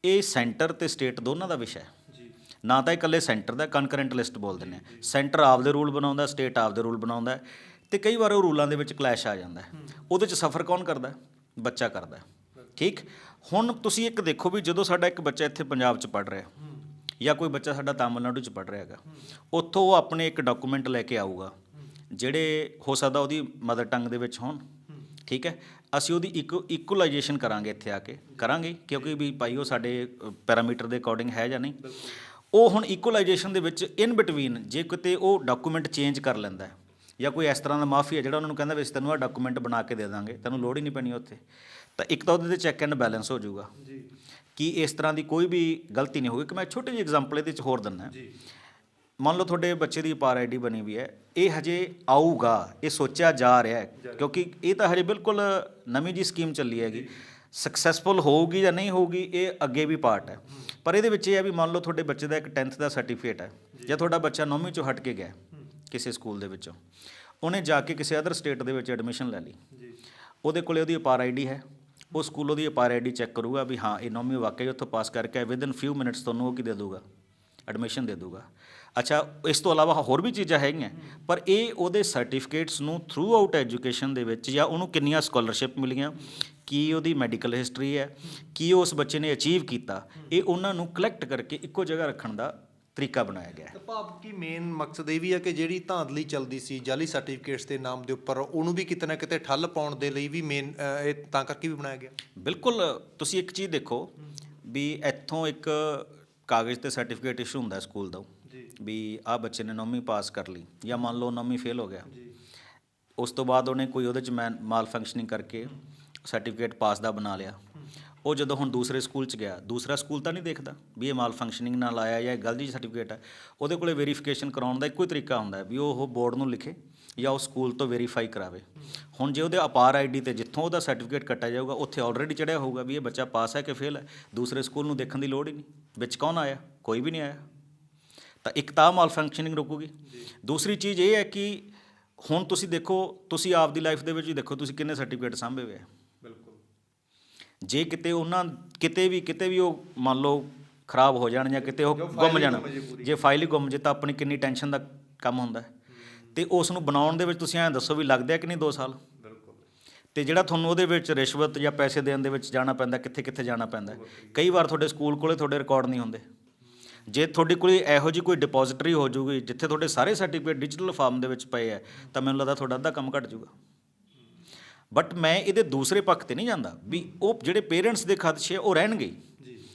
ਇਹ ਸੈਂਟਰ ਤੇ ਸਟੇਟ ਦੋਨਾਂ ਦਾ ਵਿਸ਼ਾ ਹੈ। ਜੀ। ਨਾ ਤਾਂ ਇਕੱਲੇ ਸੈਂਟਰ ਦਾ ਕਨਕਰੈਂਟ ਲਿਸਟ ਬੋਲਦੇ ਨੇ ਸੈਂਟਰ ਆਪਦੇ ਰੂਲ ਬਣਾਉਂਦਾ ਸਟੇਟ ਆਪਦੇ ਰੂਲ ਬਣਾਉਂਦਾ ਤੇ ਕਈ ਵਾਰ ਉਹ ਰੂਲਾਂ ਦੇ ਵਿੱਚ ਕਲੈਸ਼ ਆ ਜਾਂਦਾ। ਉਹਦੇ 'ਚ ਸਫਰ ਕੌਣ ਕਰਦਾ? ਬੱਚਾ ਕਰਦਾ। ਠੀਕ? ਹੁਣ ਤੁਸੀਂ ਇੱਕ ਦੇਖੋ ਵੀ ਜਦੋਂ ਸਾਡਾ ਇੱਕ ਬੱਚਾ ਇੱਥੇ ਪੰਜਾਬ 'ਚ ਪੜ ਰਿਹਾ ਜਾਂ ਕੋਈ ਬੱਚਾ ਸਾਡਾ ਤਾਮਿਲਨਾਡੂ 'ਚ ਪੜ ਰਿਹਾ ਹੈਗਾ, ਉੱਥੋਂ ਉਹ ਆਪਣੇ ਇੱਕ ਡਾਕੂਮੈਂਟ ਲੈ ਕੇ ਆਊਗਾ, ਜਿਹੜੇ ਹੋ ਸਕਦਾ ਉਹਦੀ ਮਦਰ ਟੰਗ ਦੇ ਵਿੱਚ ਹੋਣ, ਠੀਕ ਹੈ? ਅਸੀਂ ਉਹਦੀ ਇਕੋ ਕਰਾਂਗੇ ਇੱਥੇ ਆ ਕੇ, ਕਰਾਂਗੇ ਕਿਉਂਕਿ ਵੀ ਭਾਈ ਉਹ ਸਾਡੇ ਪੈਰਾਮੀਟਰ ਦੇ ਅਕੋਰਡਿੰਗ ਹੈ ਜਾਂ ਨਹੀਂ। ਉਹ ਹੁਣ ਇਕੁਲਾਈਜੇਸ਼ਨ ਦੇ ਵਿੱਚ ਇਨ ਬਿਟਵੀਨ ਜੇ ਕਿਤੇ ਉਹ ਡਾਕੂਮੈਂਟ ਚੇਂਜ ਕਰ ਲੈਂਦਾ ਹੈ, ਜਾਂ ਕੋਈ ਇਸ ਤਰ੍ਹਾਂ ਦਾ ਮਾਫੀ ਹੈ ਜਿਹੜਾ ਉਹਨਾਂ ਨੂੰ ਕਹਿੰਦਾ ਵੀ ਅਸੀਂ ਤੈਨੂੰ ਆ ਡਾਕੂਮੈਂਟ ਬਣਾ ਕੇ ਦੇ ਦਾਂਗੇ, ਤੈਨੂੰ ਲੋੜ ਹੀ ਨਹੀਂ ਪੈਣੀ ਉੱਥੇ, ਤਾਂ ਇੱਕ ਤਾਂ ਉਹਦੇ ਤੇ ਚੈੱਕ ਐਂਡ ਬੈਲੈਂਸ ਹੋ ਜਾਊਗਾ। ਜੀ। ਕਿ ਇਸ ਤਰ੍ਹਾਂ ਦੀ ਕੋਈ ਵੀ ਗਲਤੀ ਨਹੀਂ ਹੋਊਗੀ। ਕਿ ਮੈਂ ਛੋਟੀ ਜਿਹੀ ਐਗਜ਼ਾਮਪਲ ਇਹਦੇ ਵਿੱਚ ਹੋਰ ਦਿੰਦਾ। ਜੀ। ਮੰਨ ਲਓ ਤੁਹਾਡੇ ਬੱਚੇ ਦੀ ਪਾਰ ਆਈਡੀ ਬਣੀ ਵੀ ਹੈ। ਇਹ ਹਜੇ ਆਊਗਾ ਇਹ ਸੋਚਿਆ ਜਾ ਰਿਹਾ ਹੈ। ਕਿਉਂਕਿ ਇਹ ਤਾਂ ਹਜੇ ਬਿਲਕੁਲ ਨਵੀਂ ਜੀ ਸਕੀਮ ਚੱਲੀ ਹੈਗੀ। ਸਕਸੈਸਫੁਲ ਹੋਊਗੀ ਜਾਂ ਨਹੀਂ ਹੋਊਗੀ ਇਹ ਅੱਗੇ ਵੀ ਪਾਰਟ ਹੈ। ਪਰ ਇਹਦੇ ਵਿੱਚ ਇਹ ਹੈ ਵੀ ਮੰਨ ਲਓ ਤੁਹਾਡੇ ਬੱਚੇ ਦਾ ਇੱਕ 10th ਦਾ ਸਰਟੀਫਿਕੇਟ ਹੈ। ਜਾਂ। ਤੁਹਾਡਾ ਬੱਚਾ 9ਵੀਂ ਚੋਂ ਹਟ ਕੇ ਗਿਆ ਕਿਸੇ ਸਕੂਲ ਦੇ ਵਿੱਚੋਂ। ਉਹਨੇ ਜਾ ਕੇ ਕਿਸੇ ਅਦਰ ਸਟੇਟ ਦੇ ਵਿੱਚ ਐਡਮਿਸ਼ਨ ਲੈ ਲਈ। ਜੀ। ਉਹਦੇ ਕੋਲੇ ਉਹਦੀ ਅਪਾਰ ਆਈਡੀ ਹੈ। ਉਹ ਸਕੂਲ ਉਹਦੀ ਅਪਾਰ ਆਈਡੀ ਚੈੱਕ ਕਰੂਗਾ ਵੀ ਹਾਂ, ਇਹ ਨੌਵੀਂ ਵਾਕਈ ਉੱਥੋਂ ਪਾਸ ਕਰਕੇ ਵਿਦ ਇਨ ਫਿਊ ਮਿੰਟਸ ਤੁਹਾਨੂੰ ਉਹ ਕੀ ਦੇ ਦੂਗਾ ਐਡਮਿਸ਼ਨ ਦੇ ਦੂਗਾ ਅੱਛਾ, ਇਸ ਤੋਂ ਇਲਾਵਾ ਹੋਰ ਵੀ ਚੀਜ਼ਾਂ ਹੈਗੀਆਂ। ਪਰ ਇਹ ਉਹਦੇ ਸਰਟੀਫਿਕੇਟਸ ਨੂੰ ਥਰੂ ਆਊਟ ਐਜੂਕੇਸ਼ਨ ਦੇ ਵਿੱਚ ਜਾਂ ਉਹਨੂੰ ਕਿੰਨੀਆਂ ਸਕਾਲਰਸ਼ਿਪ ਮਿਲੀਆਂ, ਕੀ ਉਹਦੀ ਮੈਡੀਕਲ ਹਿਸਟਰੀ ਹੈ, ਕੀ ਉਸ ਬੱਚੇ ਨੇ ਅਚੀਵ ਕੀਤਾ, ਇਹ ਉਹਨਾਂ ਨੂੰ ਕਲੈਕਟ ਕਰਕੇ ਇੱਕੋ ਜਗ੍ਹਾ ਰੱਖਣ ਦਾ ਤਰੀਕਾ ਬਣਾਇਆ ਗਿਆ ਹੈ। ਭਾਵ ਕੀ ਮੇਨ ਮਕਸਦ ਇਹ ਵੀ ਹੈ ਕਿ ਜਿਹੜੀ ਧਾਂਦਲੀ ਚੱਲਦੀ ਸੀ ਜਾਲੀ ਸਰਟੀਫਿਕੇਟਸ ਦੇ ਨਾਮ ਦੇ ਉੱਪਰ ਉਹਨੂੰ ਵੀ ਕਿਤੇ ਨਾ ਕਿਤੇ ਠੱਲ ਪਾਉਣ ਦੇ ਲਈ ਵੀ ਮੇਨ ਇਹ ਤਾਂ ਕਰਕੇ ਵੀ ਬਣਾਇਆ ਗਿਆ। ਬਿਲਕੁਲ ਤੁਸੀਂ ਇੱਕ ਚੀਜ਼ ਦੇਖੋ ਵੀ ਇੱਥੋਂ ਇੱਕ ਕਾਗਜ਼ ਤੇ ਸਰਟੀਫਿਕੇਟ ਇਸ਼ੂ ਹੁੰਦਾ ਸਕੂਲ ਦਾ ਜੀ। ਵੀ ਆਹ ਬੱਚੇ ਨੇ ਨੌਵੀਂ ਪਾਸ ਕਰ ਲਈ ਜਾਂ ਮੰਨ ਲਓ ਨੌਵੀਂ ਫੇਲ ਹੋ ਗਿਆ। ਜੀ। ਉਸ ਤੋਂ ਬਾਅਦ ਉਹਨੇ ਕੋਈ ਉਹਦੇ ਚ ਮਾਲ ਫੰਕਸ਼ਨਿੰਗ ਕਰਕੇ ਸਰਟੀਫਿਕੇਟ ਪਾਸ ਦਾ ਬਣਾ ਲਿਆ। ਉਹ ਜਦੋਂ ਹੁਣ ਦੂਸਰੇ ਸਕੂਲ 'ਚ ਗਿਆ, ਦੂਸਰਾ ਸਕੂਲ ਤਾਂ ਨਹੀਂ ਦੇਖਦਾ ਵੀ ਇਹ ਮਾਲ ਫੰਕਸ਼ਨਿੰਗ ਨਾਲ ਆਇਆ ਜਾਂ ਇਹ ਗਲਤੀ ਸਰਟੀਫਿਕੇਟ ਹੈ। ਉਹਦੇ ਕੋਲੇ ਵੈਰੀਫਿਕੇਸ਼ਨ ਕਰਾਉਣ ਦਾ ਇੱਕੋ ਹੀ ਤਰੀਕਾ ਹੁੰਦਾ ਵੀ ਉਹ ਬੋਰਡ ਨੂੰ ਲਿਖੇ ਜਾਂ ਉਹ ਸਕੂਲ ਤੋਂ ਵੈਰੀਫਾਈ ਕਰਾਵੇ। ਹੁਣ ਜੇ ਉਹਦੇ ਅਪਾਰ ਆਈਡੀ ਤੇ ਜਿੱਥੋਂ ਉਹਦਾ ਸਰਟੀਫਿਕੇਟ ਕੱਟਿਆ ਜਾਊਗਾ, ਉੱਥੇ ਆਲਰੇਡੀ ਚੜਿਆ ਹੋਊਗਾ ਵੀ ਇਹ ਬੱਚਾ ਪਾਸ ਹੈ ਕਿ ਫੇਲ ਹੈ। ਦੂਸਰੇ ਸਕੂਲ ਨੂੰ ਦੇਖਣ ਦੀ ਲੋੜ ਹੀ ਨਹੀਂ। ਵਿੱਚ ਕੌਣ ਆਇਆ? ਕੋਈ ਵੀ ਨਹੀਂ ਆਇਆ। ਤਾਂ ਇੱਕ ਤਾਂ ਮਾਲ ਫੰਕਸ਼ਨਿੰਗ ਰੁਕੂਗੀ। ਦੂਸਰੀ ਚੀਜ਼ ਇਹ ਹੈ ਕਿ ਹੁਣ ਤੁਸੀਂ ਦੇਖੋ, ਤੁਸੀਂ ਆਪ ਦੀ ਲਾਈਫ ਦੇ ਵਿੱਚ ਦੇਖੋ, ਤੁਸੀਂ ਕਿੰਨੇ ਸਰਟੀਫਿਕੇਟ ਸਾਂਭੇ ਹੋਏ ਆ। ਜੇ ਕਿਤੇ ਉਹਨਾਂ ਕਿਤੇ ਵੀ ਕਿਤੇ ਵੀ ਉਹ ਮੰਨ ਲਓ ਖਰਾਬ ਹੋ ਜਾਣ ਜਾਂ ਕਿਤੇ ਉਹ ਗੁੰਮ ਹੀ ਜਾਣ ਜੇ ਫਾਈਲ ਹੀ ਗੁੰਮ ਜੇ ਤਾਂ ਆਪਣੀ ਕਿੰਨੀ ਟੈਨਸ਼ਨ ਦਾ ਕੰਮ ਹੁੰਦਾ ਹੈ। ਤੇ ਉਸ ਨੂੰ ਬਣਾਉਣ ਦੇ ਵਿੱਚ ਤੁਸੀਂ ਐਂ ਦੱਸੋ ਵੀ ਲੱਗਦੇ ਆ ਕਿ ਨਹੀਂ 2 ਸਾਲ? ਬਿਲਕੁਲ। ਤੇ ਜਿਹੜਾ ਤੁਹਾਨੂੰ ਉਹਦੇ ਵਿੱਚ ਰਿਸ਼ਵਤ ਜਾਂ ਪੈਸੇ ਦੇਣ ਦੇ ਵਿੱਚ ਜਾਣਾ ਪੈਂਦਾ ਕਿੱਥੇ ਕਿੱਥੇ ਜਾਣਾ ਪੈਂਦਾ ਕਈ ਵਾਰ ਤੁਹਾਡੇ ਸਕੂਲ ਕੋਲੇ ਤੁਹਾਡੇ ਰਿਕਾਰਡ ਨਹੀਂ ਹੁੰਦੇ। ਜੇ ਤੁਹਾਡੇ ਕੋਲੇ ਇਹੋ ਜੀ ਕੋਈ ਡਿਪੋਜ਼ਿਟਰੀ ਹੋ ਜੂਗੀ ਜਿੱਥੇ ਤੁਹਾਡੇ ਸਾਰੇ ਸਰਟੀਫਿਕੇਟ ਡਿਜੀਟਲ ਫਾਰਮ ਦੇ ਵਿੱਚ ਪਏ ਆ ਤਾਂ ਮੈਨੂੰ ਲੱਗਦਾ ਤੁਹਾਡਾ ਅੱਧਾ ਕੰਮ ਘਟ ਜੂਗਾ। ਬਟ ਮੈਂ ਇਹਦੇ ਦੂਸਰੇ ਪੱਖ ਤੇ ਨਹੀਂ ਜਾਂਦਾ ਵੀ ਉਹ ਜਿਹੜੇ ਪੇਰੈਂਟਸ ਦੇ ਖਦਸ਼ੇ ਉਹ ਰਹਿਣਗੇ ਹੀ।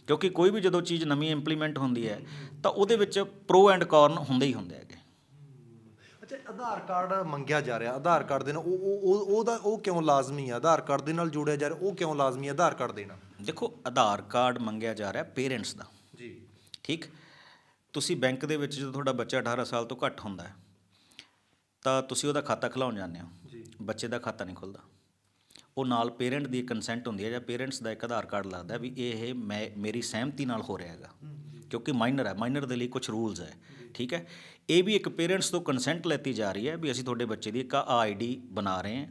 ਕਿਉਂਕਿ ਕੋਈ ਵੀ ਜਦੋਂ ਚੀਜ਼ ਨਵੀਂ ਇੰਪਲੀਮੈਂਟ ਹੁੰਦੀ ਹੈ ਤਾਂ ਉਹਦੇ ਵਿੱਚ ਪ੍ਰੋ ਐਂਡ ਕੌਰਨ ਹੁੰਦੇ ਹੀ ਹੁੰਦੇ ਹੈਗੇ। ਅੱਛਾ ਆਧਾਰ ਕਾਰਡ ਮੰਗਿਆ ਜਾ ਰਿਹਾ। ਆਧਾਰ ਕਾਰਡ ਦੇਣਾ ਉਹ ਉਹ ਉਹ- ਉਹਦਾ ਉਹ ਕਿਉਂ ਲਾਜ਼ਮੀ ਹੈ ਆਧਾਰ ਕਾਰਡ ਦੇ ਨਾਲ ਜੋੜਿਆ ਜਾ ਰਿਹਾ ਉਹ ਕਿਉਂ ਲਾਜ਼ਮੀ ਹੈ ਆਧਾਰ ਕਾਰਡ ਦੇਣਾ। ਦੇਖੋ ਆਧਾਰ ਕਾਰਡ ਮੰਗਿਆ ਜਾ ਰਿਹਾ ਪੇਰੈਂਟਸ ਦਾ। ਜੀ। ਠੀਕ? ਤੁਸੀਂ ਬੈਂਕ ਦੇ ਵਿੱਚ ਜਦੋਂ ਤੁਹਾਡਾ ਬੱਚਾ 18 ਸਾਲ ਤੋਂ ਘੱਟ ਹੁੰਦਾ ਹੈ ਤਾਂ ਤੁਸੀਂ ਉਹਦਾ ਖਾਤਾ ਖੁਲਾਉਣ ਜਾਂਦੇ ਹੋ। ਜੀ। ਬੱਚੇ ਦਾ ਖਾਤਾ ਨਹੀਂ ਖੁੱਲਦਾ। ਉਹ ਨਾਲ ਪੇਰੈਂਟ ਦੀ ਕੰਸੈਂਟ ਹੁੰਦੀ ਹੈ ਜਾਂ ਪੇਰੈਂਟਸ ਦਾ ਇੱਕ ਆਧਾਰ ਕਾਰਡ ਲੱਗਦਾ ਵੀ ਇਹ ਮੈਂ, ਮੇਰੀ ਸਹਿਮਤੀ ਨਾਲ ਹੋ ਰਿਹਾ ਹੈਗਾ। ਕਿਉਂਕਿ ਮਾਈਨਰ ਹੈ ਮਾਈਨਰ ਦੇ ਲਈ ਕੁਝ ਰੂਲਸ ਹੈ, ਠੀਕ ਹੈ? ਇਹ ਵੀ ਇੱਕ ਪੇਰੈਂਟਸ ਤੋਂ ਕੰਸੈਂਟ ਲੈਤੀ ਜਾ ਰਹੀ ਹੈ ਵੀ ਅਸੀਂ ਤੁਹਾਡੇ ਬੱਚੇ ਦੀ ਇੱਕ ਆਈਡੀ ਬਣਾ ਰਹੇ ਹਾਂ।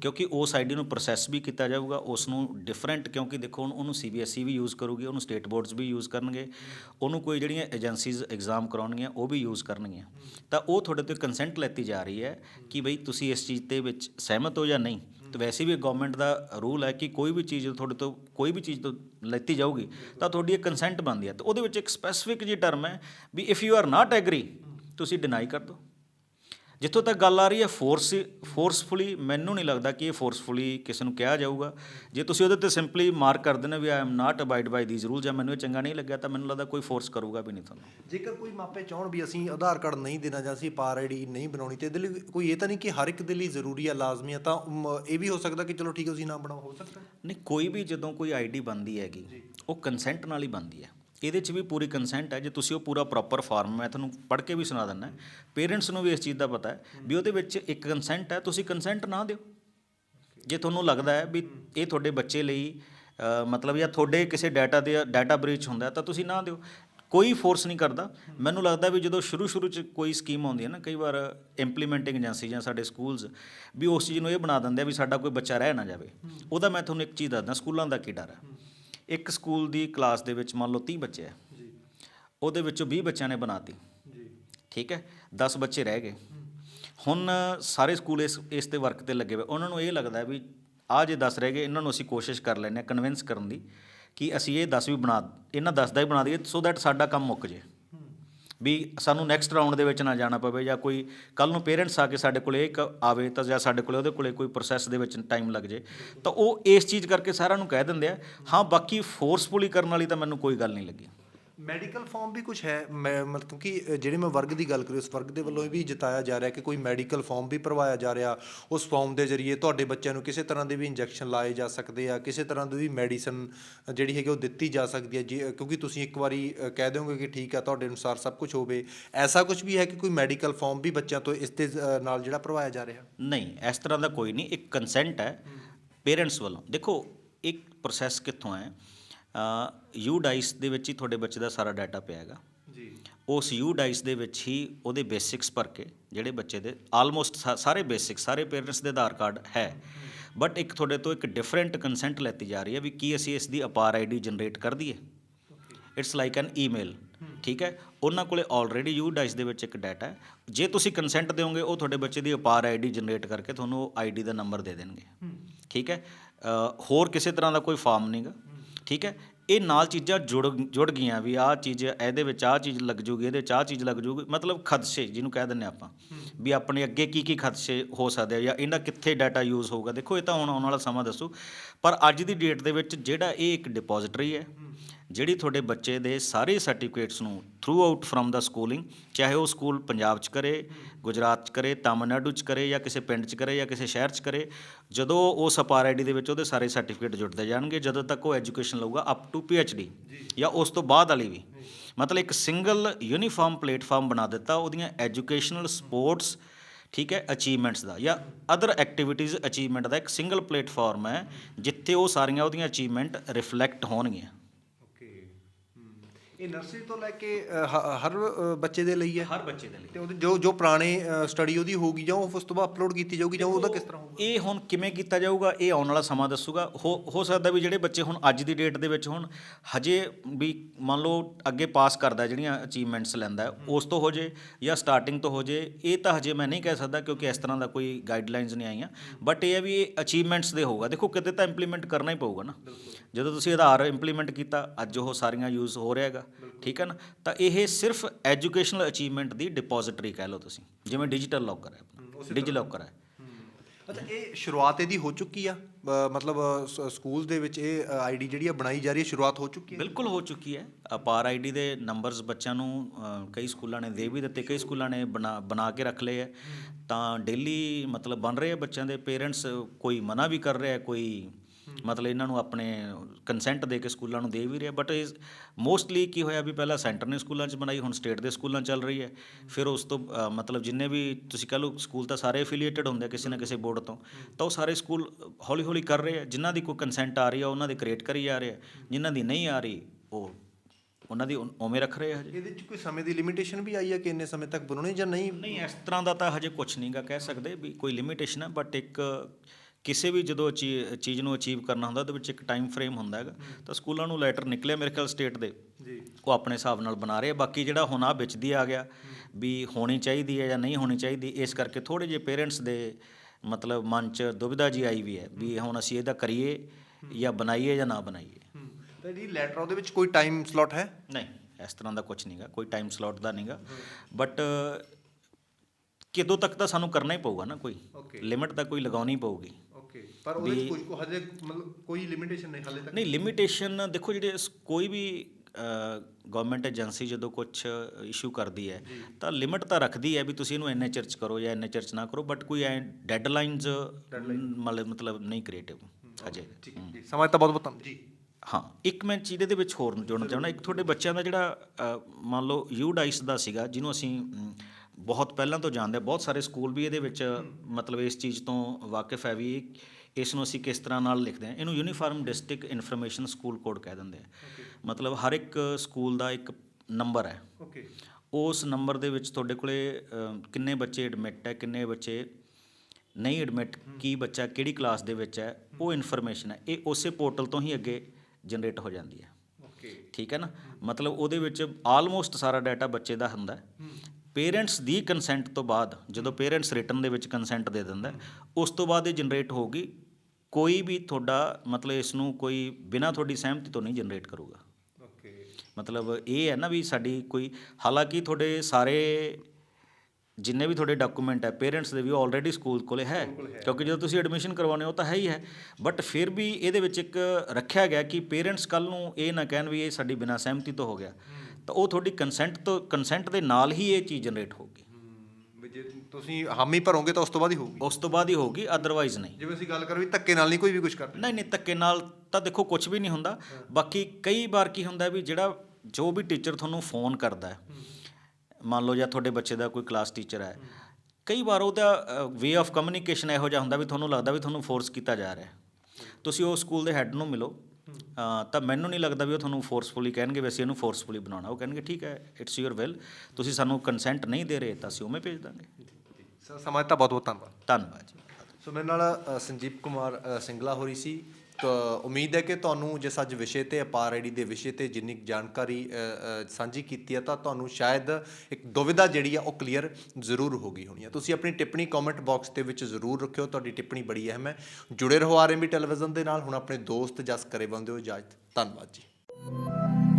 ਕਿਉਂਕਿ ਉਸ ਆਈਡੀ ਨੂੰ ਪ੍ਰੋਸੈਸ ਵੀ ਕੀਤਾ ਜਾਊਗਾ ਉਸ ਨੂੰ ਡਿਫਰੈਂਟ ਕਿਉਂਕਿ ਦੇਖੋ ਹੁਣ ਉਹਨੂੰ ਸੀਬੀਐਸਈ ਵੀ ਯੂਜ਼ ਕਰੂਗੀ, ਉਹਨੂੰ ਸਟੇਟ ਬੋਰਡਸ ਵੀ ਯੂਜ਼ ਕਰਨਗੇ, ਉਹਨੂੰ ਕੋਈ ਜਿਹੜੀਆਂ ਏਜੰਸੀਜ਼ ਐਗਜ਼ਾਮ ਕਰਾਉਣਗੀਆਂ ਉਹ ਵੀ ਯੂਜ਼ ਕਰਨਗੀਆਂ। ਤਾਂ ਉਹ ਤੁਹਾਡੇ ਤੋਂ ਕੰਸੈਂਟ ਲੈਤੀ ਜਾ ਰਹੀ ਹੈ ਕਿ ਬਈ ਤੁਸੀਂ ਇਸ ਚੀਜ਼ ਦੇ ਵਿੱਚ ਸਹਿਮਤ ਹੋ ਜਾਂ ਨਹੀਂ। ਤੇ ਵੈਸੇ ਵੀ ਗਵਰਨਮੈਂਟ ਦਾ ਰੂਲ ਹੈ ਕਿ ਕੋਈ ਵੀ ਚੀਜ਼ ਤੁਹਾਡੇ ਤੋਂ, ਕੋਈ ਵੀ ਚੀਜ਼ ਤੋਂ ਲੈਤੀ ਜਾਊਗੀ, ਤਾਂ ਤੁਹਾਡੀ ਇੱਕ ਕੰਸੈਂਟ ਬਣਦੀ ਹੈ। ਤੇ ਉਹਦੇ ਵਿੱਚ ਇੱਕ ਸਪੈਸੀਫਿਕ ਜੀ ਟਰਮ ਹੈ ਵੀ if you are not agree ਤੁਸੀਂ ਡਿਨਾਈ ਕਰ ਦਿਓ। ਜਿੱਥੋਂ ਤੱਕ ਗੱਲ ਆ ਰਹੀ ਹੈ ਫੋਰਸ ਫੋਰਸਫੁਲੀ ਮੈਨੂੰ ਨਹੀਂ ਲੱਗਦਾ ਕਿ ਇਹ ਫੋਰਸਫੁਲੀ ਕਿਸੇ ਨੂੰ ਕਿਹਾ ਜਾਊਗਾ। ਜੇ ਤੁਸੀਂ ਉਹਦੇ ਤੇ ਸਿੰਪਲੀ ਮਾਰਕ ਕਰ ਦੇਣਾ ਵੀ I am not abide by this rule ਜਾਂ ਮੈਨੂੰ ਇਹ ਚੰਗਾ ਨਹੀਂ ਲੱਗਿਆ ਤਾਂ ਮੈਨੂੰ ਲੱਗਦਾ ਕੋਈ ਫੋਰਸ ਕਰੂਗਾ ਵੀ ਨਹੀਂ ਤੁਹਾਨੂੰ। ਜੇਕਰ ਕੋਈ ਮਾਪੇ ਚਾਹਣ ਵੀ ਅਸੀਂ ਆਧਾਰ ਕਾਰਡ ਨਹੀਂ ਦੇਣਾ ਜਾਂ ਅਸੀਂ ਪਾਰ ਆਈਡੀ ਨਹੀਂ ਬਣਾਉਣੀ ਤੇ ਇਹਦੇ ਲਈ ਕੋਈ ਇਹ ਤਾਂ ਨਹੀਂ ਕਿ ਹਰ ਇੱਕ ਦੇ ਲਈ ਜ਼ਰੂਰੀ ਆ ਲਾਜ਼ਮੀ ਆ ਤਾਂ ਇਹ ਵੀ ਹੋ ਸਕਦਾ ਕਿ ਚਲੋ ਠੀਕ ਹੈ ਤੁਸੀਂ ਨਾ ਬਣਾਓ ਹੋ ਸਕਦਾ। ਨਹੀਂ ਕੋਈ ਵੀ ਜਦੋਂ ਕੋਈ ਆਈਡੀ ਬਣਦੀ ਹੈਗੀ ਉਹ ਕੰਸੈਂਟ ਨਾਲ ਹੀ ਬਣਦੀ ਹੈ। ਇਹਦੇ 'ਚ ਵੀ ਪੂਰੀ ਕੰਸੈਂਟ ਹੈ, ਜੇ ਤੁਸੀਂ ਉਹ ਪੂਰਾ ਪ੍ਰੋਪਰ ਫਾਰਮ ਮੈਂ ਤੁਹਾਨੂੰ ਪੜ੍ਹ ਕੇ ਵੀ ਸੁਣਾ ਦਿੰਦਾ ਪੇਰੈਂਟਸ ਨੂੰ ਵੀ ਇਸ ਚੀਜ਼ ਦਾ ਪਤਾ ਹੈ, ਵੀ ਉਹਦੇ ਵਿੱਚ ਇੱਕ ਕੰਸੈਂਟ ਹੈ, ਤੁਸੀਂ ਕੰਸੈਂਟ ਨਾ ਦਿਓ। ਜੇ ਤੁਹਾਨੂੰ ਲੱਗਦਾ ਹੈ ਵੀ ਇਹ ਤੁਹਾਡੇ ਬੱਚੇ ਲਈ ਮਤਲਬ ਜਾਂ ਤੁਹਾਡੇ ਕਿਸੇ ਡਾਟਾ ਦੇ ਡਾਟਾ ਬ੍ਰੀਚ ਹੁੰਦਾ ਤਾਂ ਤੁਸੀਂ ਨਾ ਦਿਓ। ਕੋਈ ਫੋਰਸ ਨਹੀਂ ਕਰਦਾ। ਮੈਨੂੰ ਲੱਗਦਾ ਵੀ ਜਦੋਂ ਸ਼ੁਰੂ ਸ਼ੁਰੂ ਚ ਕੋਈ ਸਕੀਮ ਆਉਂਦੀ ਹੈ ਨਾ, ਕਈ ਵਾਰ ਇੰਪਲੀਮੈਂਟਿੰਗ ਏਜੰਸੀ ਜਾਂ ਸਾਡੇ ਸਕੂਲਸ ਵੀ ਉਸ ਚੀਜ਼ ਨੂੰ ਇਹ ਬਣਾ ਦਿੰਦੇ ਆ ਵੀ ਸਾਡਾ ਕੋਈ ਬੱਚਾ ਰਹਿ ਨਾ ਜਾਵੇ। ਉਹਦਾ ਮੈਂ ਤੁਹਾਨੂੰ ਇੱਕ ਚੀਜ਼ ਦੱਸਦਾ, ਸਕੂਲਾਂ ਦਾ ਕੀ ਡਰ ਹੈ? ਇੱਕ ਸਕੂਲ ਦੀ ਕਲਾਸ ਦੇ ਵਿੱਚ ਮੰਨ ਲਓ 30 ਬੱਚੇ ਹੈ ਜੀ। ਉਹਦੇ ਵਿੱਚੋਂ 20 ਬੱਚਿਆਂ ਨੇ ਬਣਾਤੀ ਜੀ। ਠੀਕ ਹੈ? 10 ਬੱਚੇ ਰਹਿ ਗਏ। ਹੁਣ ਸਾਰੇ ਸਕੂਲ ਇਸ ਇਸ ਤੇ ਵਰਕ ਤੇ ਲੱਗੇ ਹੋਏ। ਉਹਨਾਂ ਨੂੰ ਇਹ ਲੱਗਦਾ ਵੀ ਆ ਜੇ 10 ਰਹਿ ਗਏ ਇਹਨਾਂ ਨੂੰ ਅਸੀਂ ਕੋਸ਼ਿਸ਼ ਕਰ ਲੈਂਦੇ ਹਾਂ ਕਨਵਿੰਸ ਕਰਨ ਦੀ ਕਿ ਅਸੀਂ ਇਹ 10 ਵੀ ਬਣਾ ਇਹਨਾਂ 10 ਦਾ ਹੀ ਬਣਾ ਦਈਏ ਸੋ ਦੈਟ ਸਾਡਾ ਕੰਮ ਮੁੱਕ ਜੇ। ਵੀ ਸਾਨੂੰ ਨੈਕਸਟ ਰਾਊਂਡ ਦੇ ਵਿੱਚ ਨਾ ਜਾਣਾ ਪਵੇ ਜਾਂ ਕੋਈ ਕੱਲ ਨੂੰ ਪੇਰੈਂਟਸ ਆ ਕੇ ਸਾਡੇ ਕੋਲੇ ਇੱਕ ਆਵੇ ਤਾਂ ਜਾਂ ਸਾਡੇ ਕੋਲੇ ਉਹਦੇ ਕੋਲੇ ਕੋਈ ਪ੍ਰੋਸੈਸ ਦੇ ਵਿੱਚ ਟਾਈਮ ਲੱਗ ਜੇ, ਤਾਂ ਉਹ ਇਸ ਚੀਜ਼ ਕਰਕੇ ਸਾਰਿਆਂ ਨੂੰ ਕਹਿ ਦਿੰਦੇ ਆ, ਹਾਂ ਬਾਕੀ ਫੋਰਸਫੁਲੀ ਕਰਨ ਵਾਲੀ ਤਾਂ ਮੈਨੂੰ ਕੋਈ ਗੱਲ ਨਹੀਂ ਲੱਗੀ। ਮੈਡੀਕਲ ਫਾਰਮ ਵੀ ਕੁਝ ਹੈ। ਮੈਂ ਮਤਲਬ ਕਿ ਜਿਹੜੇ ਮੈਂ ਵਰਗ ਦੀ ਗੱਲ ਕਰੀ ਉਸ ਵਰਗ ਦੇ ਵੱਲੋਂ ਇਹ ਵੀ ਜਤਾਇਆ ਜਾ ਰਿਹਾ ਕਿ ਕੋਈ ਮੈਡੀਕਲ ਫਾਰਮ ਵੀ ਭਰਵਾਇਆ ਜਾ ਰਿਹਾ। ਉਸ ਫਾਰਮ ਦੇ ਜ਼ਰੀਏ ਤੁਹਾਡੇ ਬੱਚਿਆਂ ਨੂੰ ਕਿਸੇ ਤਰ੍ਹਾਂ ਦੇ ਵੀ ਇੰਜੈਕਸ਼ਨ ਲਾਏ ਜਾ ਸਕਦੇ ਆ ਕਿਸੇ ਤਰ੍ਹਾਂ ਦੀ ਵੀ ਮੈਡੀਸਨ ਜਿਹੜੀ ਹੈਗੀ ਉਹ ਦਿੱਤੀ ਜਾ ਸਕਦੀ ਹੈ। ਕਿਉਂਕਿ ਤੁਸੀਂ ਇੱਕ ਵਾਰੀ ਕਹਿ ਦਿਓਗੇ ਕਿ ਠੀਕ ਆ ਤੁਹਾਡੇ ਅਨੁਸਾਰ ਸਭ ਕੁਝ ਹੋਵੇ। ਐਸਾ ਕੁਝ ਵੀ ਹੈ ਕਿ ਕੋਈ ਮੈਡੀਕਲ ਫਾਰਮ ਵੀ ਬੱਚਿਆਂ ਤੋਂ ਇਸ ਦੇ ਨਾਲ ਜਿਹੜਾ ਭਰਵਾਇਆ ਜਾ ਰਿਹਾ? ਨਹੀਂ ਇਸ ਤਰ੍ਹਾਂ ਦਾ ਕੋਈ ਨਹੀਂ। ਇੱਕ ਕੰਸੈਂਟ ਹੈ ਪੇਰੈਂਟਸ ਵੱਲੋਂ। ਦੇਖੋ ਇੱਕ ਪ੍ਰੋਸੈਸ ਕਿੱਥੋਂ ਹੈ? ਯੂ ਡਾਈਸ ਦੇ ਵਿੱਚ ਹੀ ਤੁਹਾਡੇ ਬੱਚੇ ਦਾ ਸਾਰਾ ਡਾਟਾ ਪਿਆ ਹੈਗਾ। ਜੀ। ਉਸ ਯੂ ਡਾਈਸ ਦੇ ਵਿੱਚ ਹੀ ਉਹਦੇ ਬੇਸਿਕਸ ਭਰ ਕੇ ਜਿਹੜੇ ਬੱਚੇ ਦੇ ਆਲਮੋਸਟ ਸਾਰੇ ਬੇਸਿਕ ਸਾਰੇ ਪੇਰੈਂਟਸ ਦੇ ਆਧਾਰ ਕਾਰਡ ਹੈ। ਬਟ ਇੱਕ ਤੁਹਾਡੇ ਤੋਂ ਇੱਕ ਡਿਫਰੈਂਟ ਕੰਸੈਂਟ ਲੈਤੀ ਜਾ ਰਹੀ ਹੈ ਵੀ ਕੀ ਅਸੀਂ ਇਸ ਦੀ ਅਪਾਰ ਆਈਡੀ ਜਨਰੇਟ ਕਰ ਦਈਏ। ਇਟਸ ਲਾਈਕ ਐਨ ਈਮੇਲ ਠੀਕ ਹੈ? ਉਹਨਾਂ ਕੋਲੇ ਆਲਰੇਡੀ ਯੂ ਡਾਈਸ ਦੇ ਵਿੱਚ ਇੱਕ ਡਾਟਾ ਹੈ। ਜੇ ਤੁਸੀਂ ਕੰਸੈਂਟ ਦਿਓਗੇ ਉਹ ਤੁਹਾਡੇ ਬੱਚੇ ਦੀ ਅਪਾਰ ਆਈਡੀ ਜਨਰੇਟ ਕਰਕੇ ਤੁਹਾਨੂੰ ਉਹ ਆਈਡੀ ਦਾ ਨੰਬਰ ਦੇ ਦੇਣਗੇ। ਠੀਕ ਹੈ? ਹੋਰ ਕਿਸੇ ਤਰ੍ਹਾਂ ਦਾ ਕੋਈ ਫਾਰਮ ਨਹੀਂਗਾ ਠੀਕ ਹੈ? ਇਹ ਨਾਲ ਚੀਜ਼ਾਂ ਜੁੜ ਜੁੜ ਗਈਆਂ ਵੀ ਆਹ ਚੀਜ਼ ਇਹਦੇ ਵਿੱਚ ਆਹ ਚੀਜ਼ ਲੱਗ ਜੂਗੀ, ਇਹਦੇ 'ਚ ਆਹ ਚੀਜ਼ ਲੱਗ ਜੂਗੀ, ਮਤਲਬ ਖਦਸ਼ੇ ਜਿਹਨੂੰ ਕਹਿ ਦਿੰਦੇ ਆਪਾਂ, ਵੀ ਆਪਣੇ ਅੱਗੇ ਕੀ ਕੀ ਖਦਸ਼ੇ ਹੋ ਸਕਦੇ ਆ ਜਾਂ ਇਹਨਾਂ ਕਿੱਥੇ ਡਾਟਾ ਯੂਜ਼ ਹੋਊਗਾ। ਦੇਖੋ, ਇਹ ਤਾਂ ਹੁਣ ਆਉਣ ਵਾਲਾ ਸਮਾਂ ਦੱਸੂ, ਪਰ ਅੱਜ ਦੀ ਡੇਟ ਦੇ ਵਿੱਚ ਜਿਹੜਾ ਇਹ ਇੱਕ ਡਿਪੋਜ਼ਿਟਰੀ ਹੈ ਜਿਹੜੀ ਤੁਹਾਡੇ ਬੱਚੇ ਦੇ ਸਾਰੇ ਸਰਟੀਫਿਕੇਟਸ ਨੂੰ ਥਰੂ ਆਊਟ ਫਰਮ ਦਾ ਸਕੂਲਿੰਗ ਚਾਹੇ ਉਹ ਸਕੂਲ ਪੰਜਾਬ 'ਚ ਕਰੇ, ਗੁਜਰਾਤ 'ਚ ਕਰੇ, ਤਾਮਿਲਨਾਡੂ 'ਚ ਕਰੇ ਜਾਂ ਕਿਸੇ ਪਿੰਡ 'ਚ ਕਰੇ ਜਾਂ ਕਿਸੇ ਸ਼ਹਿਰ 'ਚ ਕਰੇ, ਜਦੋਂ ਉਸ ਅਪਾਰ ਆਈਡੀ ਦੇ ਵਿੱਚ ਉਹਦੇ ਸਾਰੇ ਸਰਟੀਫਿਕੇਟ ਜੁੜਦੇ ਜਾਣਗੇ, ਜਦੋਂ ਤੱਕ ਉਹ ਐਜੂਕੇਸ਼ਨ ਲਊਗਾ ਅਪ ਟੂ ਡੀ ਜਾਂ ਉਸ ਤੋਂ ਬਾਅਦ ਵਾਲੀ ਵੀ। ਮਤਲਬ ਇੱਕ ਸਿੰਗਲ ਯੂਨੀਫਾਰਮ ਪਲੇਟਫਾਰਮ ਬਣਾ ਦਿੱਤਾ ਉਹਦੀਆਂ ਐਜੂਕੇਸ਼ਨਲ ਸਪੋਰਟਸ ਠੀਕ ਹੈ ਅਚੀਵਮੈਂਟਸ ਦਾ ਜਾਂ ਅਦਰ ਐਕਟੀਵਿਟੀਜ਼ ਅਚੀਵਮੈਂਟ ਦਾ ਇੱਕ ਸਿੰਗਲ ਪਲੇਟਫਾਰਮ ਹੈ, ਜਿੱਥੇ ਉਹ ਸਾਰੀਆਂ ਉਹਦੀਆਂ ਅਚੀਵਮੈਂਟ ਰਿਫਲੈਕਟ ਹੋਣਗੀਆਂ। ਇਹ ਨਰਸਰੀ ਤੋਂ ਲੈ ਕੇ ਅ, ਹ- ਹਰ ਅ, ਬੱਚੇ ਦੇ ਲਈ ਹੈ? ਹਰ ਬੱਚੇ ਦੇ ਲਈ। ਤੇ ਉਹਦੇ ਜੋ ਜੋ ਪੁਰਾਣੇ ਸਟੱਡੀ ਉਹਦੀ ਹੋਊਗੀ ਜਾਂ ਉਹ ਉਸ ਤੋਂ ਬਾਅਦ ਅਪਲੋਡ ਕੀਤੀ ਜਾਊਗੀ ਜਾਂ ਉਹਦਾ ਕਿਸ ਤਰ੍ਹਾਂ ਹੋਊਗਾ? ਇਹ ਹੁਣ ਕਿਵੇਂ ਕੀਤਾ ਜਾਊਗਾ ਇਹ ਆਉਣ ਵਾਲਾ ਸਮਾਂ ਦੱਸੂਗਾ। ਹੋ ਹੋ ਸਕਦਾ ਵੀ ਜਿਹੜੇ ਬੱਚੇ ਹੁਣ ਅੱਜ ਦੀ ਡੇਟ ਦੇ ਵਿੱਚ ਹੁਣ ਹਜੇ ਵੀ ਮੰਨ ਲਓ ਅੱਗੇ ਪਾਸ ਕਰਦਾ ਜਿਹੜੀਆਂ ਅਚੀਵਮੈਂਟਸ ਲੈਂਦਾ ਹੈ, ਉਸ ਤੋਂ ਹੋ ਜੇ ਜਾਂ ਸਟਾਰਟਿੰਗ ਤੋਂ ਹੋ ਜੇ ਇਹ ਤਾਂ ਹਜੇ ਮੈਂ ਨਹੀਂ ਕਹਿ ਸਕਦਾ ਕਿਉਂਕਿ ਇਸ ਤਰ੍ਹਾਂ ਦਾ ਕੋਈ ਗਾਈਡਲਾਈਨਸ ਨਹੀਂ ਆਈਆਂ। ਬਟ ਇਹ ਹੈ ਵੀ ਇਹ ਅਚੀਵਮੈਂਟਸ ਦੇ ਹੋਊਗਾ। ਦੇਖੋ ਕਿਤੇ ਤਾਂ ਇੰਪਲੀਮੈਂਟ ਕਰਨਾ ਹੀ ਪਊਗਾ ਨਾ। ਜਦੋਂ ਤੁਸੀਂ ਆਧਾਰ ਇੰਪਲੀਮੈਂਟ ਕੀਤਾ ਅੱਜ ਉਹ ਸਾਰੀਆਂ ਯੂਜ਼ ਹੋ ਰਿਹਾ ਹੈਗਾ। ਠੀਕ ਹੈ ਨਾ? ਤਾਂ ਇਹ ਸਿਰਫ ਐਜੂਕੇਸ਼ਨਲ ਅਚੀਵਮੈਂਟ ਦੀ ਡਿਪੋਜ਼ਿਟਰੀ ਕਹਿ ਲਓ ਤੁਸੀਂ। ਜਿਵੇਂ ਡਿਜੀਟਲ ਲੋਕਰ ਹੈ। ਆਪਣਾ ਡਿਜੀ ਲੋਕਰ ਹੈ। ਅੱਛਾ ਇਹ ਸ਼ੁਰੂਆਤ ਇਹਦੀ ਹੋ ਚੁੱਕੀ ਆ? ਮਤਲਬ ਸਕੂਲ ਦੇ ਵਿੱਚ ਇਹ ਆਈਡੀ ਜਿਹੜੀ ਆ ਬਣਾਈ ਜਾ ਰਹੀ ਹੈ ਸ਼ੁਰੂਆਤ ਹੋ ਚੁੱਕੀ ਹੈ? ਬਿਲਕੁਲ ਹੋ ਚੁੱਕੀ ਹੈ। ਅਪਾਰ ਆਈਡੀ ਦੇ ਨੰਬਰਸ ਬੱਚਿਆਂ ਨੂੰ ਕਈ ਸਕੂਲਾਂ ਨੇ ਦੇ ਵੀ ਦਿੱਤੇ ਕਈ ਸਕੂਲਾਂ ਨੇ ਬਣਾ ਬਣਾ ਕੇ ਰੱਖ ਲਏ ਹੈ। ਤਾਂ ਡੇਲੀ ਮਤਲਬ ਬਣ ਰਹੇ ਆ ਬੱਚਿਆਂ ਦੇ ਪੇਰੈਂਟਸ ਕੋਈ ਮਨਾ ਵੀ ਕਰ ਰਿਹਾ ਕੋਈ ਮਤਲਬ ਇਹਨਾਂ ਨੂੰ ਆਪਣੇ ਕੰਸੈਂਟ ਦੇ ਕੇ ਸਕੂਲਾਂ ਨੂੰ ਦੇ ਵੀ ਰਿਹਾ ਬਟ ਇਸ ਮੋਸਟਲੀ ਕੀ ਹੋਇਆ ਵੀ ਪਹਿਲਾਂ ਸੈਂਟਰ ਨੇ ਸਕੂਲਾਂ 'ਚ ਬਣਾਈ ਹੁਣ ਸਟੇਟ ਦੇ ਸਕੂਲਾਂ ਚੱਲ ਰਹੀ ਹੈ। ਫਿਰ ਉਸ ਤੋਂ ਮਤਲਬ ਜਿੰਨੇ ਵੀ ਤੁਸੀਂ ਕਹ ਲਓ ਸਕੂਲ ਤਾਂ ਸਾਰੇ ਐਫੀਲੀਏਟਡ ਹੁੰਦੇ ਕਿਸੇ ਨਾ ਕਿਸੇ ਬੋਰਡ ਤੋਂ। ਤਾਂ ਉਹ ਸਾਰੇ ਸਕੂਲ ਹੌਲੀ ਹੌਲੀ ਕਰ ਰਹੇ ਆ। ਜਿਨ੍ਹਾਂ ਦੀ ਕੋਈ ਕੰਸੈਂਟ ਆ ਰਹੀ ਆ ਉਹਨਾਂ ਦੇ ਕ੍ਰੀਏਟ ਕਰੀ ਜਾ ਰਹੇ ਆ। ਜਿਨ੍ਹਾਂ ਦੀ ਨਹੀਂ ਆ ਰਹੀ ਉਹ ਉਹਨਾਂ ਦੀ ਉਵੇਂ ਰੱਖ ਰਹੇ ਆ ਹਜੇ। ਇਹਦੇ 'ਚ ਕੋਈ ਸਮੇਂ ਦੀ ਲਿਮਿਟੇਸ਼ਨ ਵੀ ਆਈ ਹੈ ਕਿ ਇੰਨੇ ਸਮੇਂ ਤੱਕ ਬਣਾਉਣੀ ਜਾਂ ਨਹੀਂ? ਨਹੀਂ ਇਸ ਤਰ੍ਹਾਂ ਦਾ ਤਾਂ ਹਜੇ ਕੁਝ ਨਹੀਂਗਾ ਕਹਿ ਸਕਦੇ ਵੀ ਕੋਈ ਲਿਮਿਟੇਸ਼ਨ ਹੈ ਬਟ ਇੱਕ ਕਿਸੇ ਵੀ ਜਦੋਂ ਚੀ- ਚੀਜ਼ ਨੂੰ ਅਚੀਵ ਕਰਨਾ ਹੁੰਦਾ ਉਹਦੇ ਵਿੱਚ ਇੱਕ ਟਾਈਮ ਫਰੇਮ ਹੁੰਦਾ ਹੈਗਾ। ਤਾਂ ਸਕੂਲਾਂ ਨੂੰ ਲੈਟਰ ਨਿਕਲਿਆ ਮੇਰੇ ਖਿਆਲ ਸਟੇਟ ਦੇ। ਜੀ। ਉਹ ਆਪਣੇ ਹਿਸਾਬ ਨਾਲ ਬਣਾ ਰਹੇ ਆ। ਬਾਕੀ ਜਿਹੜਾ ਹੁਣ ਆ ਵਿੱਚ ਦੀ ਆ ਗਿਆ ਵੀ ਹੋਣੀ ਚਾਹੀਦੀ ਹੈ ਜਾਂ ਨਹੀਂ ਹੋਣੀ ਚਾਹੀਦੀ ਇਸ ਕਰਕੇ ਥੋੜੇ ਜਿਹੇ ਪੇਰੈਂਟਸ ਦੇ ਮਤਲਬ ਮਨ 'ਚ ਦੁਬਿਧਾ ਜੀ ਆਈ ਵੀ ਹੈ ਵੀ ਹੁਣ ਅਸੀਂ ਇਹਦਾ ਕਰੀਏ ਜਾਂ ਬਣਾਈਏ ਜਾਂ ਨਾ ਬਣਾਈਏ। ਤਾਂ ਇਹਦੀ ਲੈਟਰ ਉਹਦੇ ਵਿੱਚ ਕੋਈ ਟਾਈਮ ਸਲੋਟ ਹੈ? ਨਹੀਂ ਇਸ ਤਰ੍ਹਾਂ ਦਾ ਕੁਝ ਨਹੀਂਗਾ ਕੋਈ ਟਾਈਮ ਸਲੋਟ ਦਾ ਨਹੀਂਗਾ ਬਟ ਕਿਦੋਂ ਤੱਕ ਤਾਂ ਸਾਨੂੰ ਕਰਨਾ ਹੀ ਪਊਗਾ ਨਾ ਕੋਈ। ਓਕੇ ਲਿਮਿਟ ਤਾਂ ਕੋਈ ਲਗਾਉਣੀ ਪਊਗੀ। ਪਰ ਉਹਦੇ ਵਿੱਚ ਕੁਝ ਹਜੇ ਮਤਲਬ ਕੋਈ ਲਿਮਿਟੇਸ਼ਨ ਨਹੀਂ ਹਾਲੇ ਤੱਕ ਨਹੀਂ ਲਿਮਿਟੇਸ਼ਨ ਦੇਖੋ ਜਿਹੜੇ ਕੋਈ ਵੀ ਗਵਰਨਮੈਂਟ ਏਜੰਸੀ ਜਦੋਂ ਕੁਝ ਇਸ਼ੂ ਕਰਦੀ ਹੈ ਤਾਂ ਲਿਮਿਟ ਤਾਂ ਰੱਖਦੀ ਹੈ ਵੀ ਤੁਸੀਂ ਇਹਨੂੰ ਇੰਨੇ ਚਰਚ ਕਰੋ ਜਾਂ ਇੰਨੇ ਚਰਚ ਨਾ ਕਰੋ ਬਟ ਕੋਈ ਡੈਡਲਾਈਨਸ ਮਤਲਬ ਨਹੀਂ ਕ੍ਰੀਏਟਿਵ ਅਜੇ ਠੀਕ ਜੀ ਸਮਝ ਤਾਂ ਬਹੁਤ ਬਹੁਤ ਜੀ। ਹਾਂ ਇੱਕ ਮੈਂ ਚੀਜ਼ ਇਹਦੇ ਵਿੱਚ ਹੋਰ ਜੋੜਨਾ ਚਾਹੁੰਦਾ ਇੱਕ ਤੁਹਾਡੇ ਬੱਚਿਆਂ ਦਾ ਜਿਹੜਾ ਮੰਨ ਲਓ ਯੂਡਾਈਸ ਦਾ ਸੀਗਾ ਜਿਹਨੂੰ ਅਸੀਂ ਬਹੁਤ ਪਹਿਲਾਂ ਤੋਂ ਜਾਣਦੇ ਬਹੁਤ ਸਾਰੇ ਸਕੂਲ ਵੀ ਇਹਦੇ ਵਿੱਚ ਮਤਲਬ ਇਸ ਚੀਜ਼ ਤੋਂ ਵਾਕਿਫ ਹੈ ਵੀ ਇਸ ਨੂੰ ਅਸੀਂ ਕਿਸ ਤਰ੍ਹਾਂ ਨਾਲ ਲਿਖਦੇ ਹਾਂ? ਇਹਨੂੰ uniform district information school code ਕਹਿ ਦਿੰਦੇ ਆ। ਮਤਲਬ ਹਰ ਇੱਕ ਸਕੂਲ ਦਾ ਇੱਕ ਨੰਬਰ ਹੈ। ਓਕੇ ਉਸ ਨੰਬਰ ਦੇ ਵਿੱਚ ਤੁਹਾਡੇ ਕੋਲੇ ਕਿੰਨੇ ਬੱਚੇ ਐਡਮਿਟ ਹੈ ਕਿੰਨੇ ਬੱਚੇ ਨਹੀਂ ਐਡਮਿਟ ਕੀ ਬੱਚਾ ਕਿਹੜੀ ਕਲਾਸ ਦੇ ਵਿੱਚ ਹੈ ਉਹ ਇਨਫੋਰਮੇਸ਼ਨ ਹੈ। ਇਹ ਉਸੇ ਪੋਰਟਲ ਤੋਂ ਹੀ ਅੱਗੇ ਜਨਰੇਟ ਹੋ ਜਾਂਦੀ ਹੈ। ਓਕੇ ਠੀਕ ਹੈ ਨਾ? ਮਤਲਬ ਉਹਦੇ ਵਿੱਚ ਆਲਮੋਸਟ ਸਾਰਾ ਡਾਟਾ ਬੱਚੇ ਦਾ ਹੁੰਦਾ ਹੈ। ਪੇਰੈਂਟਸ ਦੀ ਕੰਸੈਂਟ ਤੋਂ ਬਾਅਦ ਜਦੋਂ ਪੇਰੈਂਟਸ ਰਿਟਨ ਦੇ ਵਿੱਚ ਕੰਸੈਂਟ ਦੇ ਦਿੰਦਾ ਉਸ ਤੋਂ ਬਾਅਦ ਇਹ ਜਨਰੇਟ ਹੋਊਗੀ ਕੋਈ ਵੀ ਤੁਹਾਡਾ ਮਤਲਬ ਇਸ ਨੂੰ ਕੋਈ ਬਿਨਾਂ ਤੁਹਾਡੀ ਸਹਿਮਤੀ ਤੋਂ ਨਹੀਂ ਜਨਰੇਟ ਕਰੂਗਾ। ਓਕੇ। ਮਤਲਬ ਇਹ ਹੈ ਨਾ ਵੀ ਸਾਡੀ ਕੋਈ ਹਾਲਾਂਕਿ ਤੁਹਾਡੇ ਸਾਰੇ ਜਿੰਨੇ ਵੀ ਤੁਹਾਡੇ ਡਾਕੂਮੈਂਟ ਹੈ ਪੇਰੈਂਟਸ ਦੇ ਵੀ ਆਲਰੇਡੀ ਸਕੂਲ ਕੋਲੇ ਹੈ। ਕਿਉਂਕਿ ਜਦੋਂ ਤੁਸੀਂ ਐਡਮਿਸ਼ਨ ਕਰਵਾਉਣੇ ਹੋ ਤਾਂ ਹੈ ਹੀ ਹੈ। ਬਟ ਫਿਰ ਵੀ ਇਹਦੇ ਵਿੱਚ ਇੱਕ ਰੱਖਿਆ ਗਿਆ ਕਿ ਪੇਰੈਂਟਸ ਕੱਲ ਨੂੰ ਇਹ ਨਾ ਕਹਿਣ ਵੀ ਇਹ ਸਾਡੀ ਬਿਨਾਂ ਸਹਿਮਤੀ ਤੋਂ ਹੋ ਗਿਆ। ਤਾਂ ਉਹ ਤੁਹਾਡੀ ਕੰਸੈਂਟ ਤੋਂ ਕੰਸੈਂਟ ਦੇ ਨਾਲ ਹੀ ਇਹ ਚੀਜ਼ ਜਨਰੇਟ ਹੋਊਗੀ। ਜੇ ਤੁਸੀਂ ਹਾਮੀ ਭਰੋਗੇ ਤਾਂ ਉਸ ਤੋਂ ਬਾਅਦ ਹੀ ਹੋਊਗੀ। ਉਸ ਤੋਂ ਬਾਅਦ ਹੀ ਹੋਊਗੀ ਅਦਰਵਾਈਜ਼ ਨਹੀਂ। ਜਿਵੇਂ ਅਸੀਂ ਗੱਲ ਕਰ ਵੀ ਧੱਕੇ ਨਾਲ ਨਹੀਂ ਕੋਈ ਵੀ ਕੁਝ ਕਰਦਾ। ਨਹੀਂ ਨਹੀਂ ਧੱਕੇ ਨਾਲ ਤਾਂ ਦੇਖੋ ਕੁਝ ਵੀ ਨਹੀਂ ਹੁੰਦਾ। ਬਾਕੀ ਕਈ ਵਾਰ ਕੀ ਹੁੰਦਾ ਵੀ ਜਿਹੜਾ ਜੋ ਵੀ ਟੀਚਰ ਤੁਹਾਨੂੰ ਫੋਨ ਕਰਦਾ ਹੈ ਮੰਨ ਲਓ ਜਾਂ ਤੁਹਾਡੇ ਬੱਚੇ ਦਾ ਕੋਈ ਕਲਾਸ ਟੀਚਰ ਹੈ ਕਈ ਵਾਰ ਉਹਦਾ ਵੇ ਆਫ ਕਮਿਊਨੀਕੇਸ਼ਨ ਇਹੋ ਜਿਹਾ ਹੁੰਦਾ ਵੀ ਤੁਹਾਨੂੰ ਲੱਗਦਾ ਵੀ ਤੁਹਾਨੂੰ ਫੋਰਸ ਕੀਤਾ ਜਾ ਰਿਹਾ ਤੁਸੀਂ ਉਹ ਸਕੂਲ ਦੇ ਹੈੱਡ ਨੂੰ ਮਿਲੋ ਤਾਂ ਮੈਨੂੰ ਨਹੀਂ ਲੱਗਦਾ ਵੀ ਉਹ ਤੁਹਾਨੂੰ ਫੋਰਸਫੁਲੀ ਕਹਿਣਗੇ ਵੀ ਅਸੀਂ ਇਹਨੂੰ ਫੋਰਸਫੁਲੀ ਬਣਾਉਣਾ। ਉਹ ਕਹਿਣਗੇ ਠੀਕ ਹੈ ਇਟਸ ਯੂਰ ਵਿਲ ਤੁਸੀਂ ਸਾਨੂੰ ਕੰਸੈਂਟ ਨਹੀਂ ਦੇ ਰਹੇ ਤਾਂ ਅਸੀਂ ਉਵੇਂ ਭੇਜ ਦਾਂਗੇ। ਸਰ ਸਮਝ ਤਾਂ ਬਹੁਤ ਬਹੁਤ ਧੰਨਵਾਦ। ਧੰਨਵਾਦ ਜੀ। ਸੋ ਮੇਰੇ ਨਾਲ ਅ, ਸੰਜੀਵ ਕੁਮਾਰ ਸਿੰਗਲਾ ਹੋਰੀ ਸੀ। ਤਾਂ ਉਮੀਦ ਹੈ ਕਿ ਤੁਹਾਨੂੰ ਜਿਸ ਅੱਜ ਵਿਸ਼ੇ ਤੇ, ਅਪਾਰ ਆਈਡੀ ਦੇ ਵਿਸ਼ੇ ਤੇ ਜਿੰਨੀ ਕੁ ਜਾਣਕਾਰੀ ਸਾਂਝੀ ਕੀਤੀ ਹੈ ਤਾਂ ਤੁਹਾਨੂੰ ਸ਼ਾਇਦ ਇੱਕ ਦੁਵਿਧਾ ਜਿਹੜੀ ਆ, ਉਹ ਕਲੀਅਰ ਜ਼ਰੂਰ ਹੋ ਗਈ ਹੋਣੀ ਹੈ ਤੁਸੀਂ ਆਪਣੀ ਟਿੱਪਣੀ ਕਮੈਂਟ ਬਾਕਸ ਦੇ ਵਿੱਚ ਜ਼ਰੂਰ ਰੱਖਿਓ, ਤੁਹਾਡੀ ਟਿੱਪਣੀ ਬੜੀ ਅਹਿਮ ਹੈ। ਜੁੜੇ ਰਹੋ ਆਰਐਮਬੀ ਟੈਲੀਵਿਜ਼ਨ ਦੇ ਨਾਲ। ਹੁਣ ਆਪਣੇ ਦੋਸਤ ਜਸ ਕਰੇ ਬੰਦੇ ਹੋ ਇਜਾਜ਼ਤ। ਧੰਨਵਾਦ ਜੀ।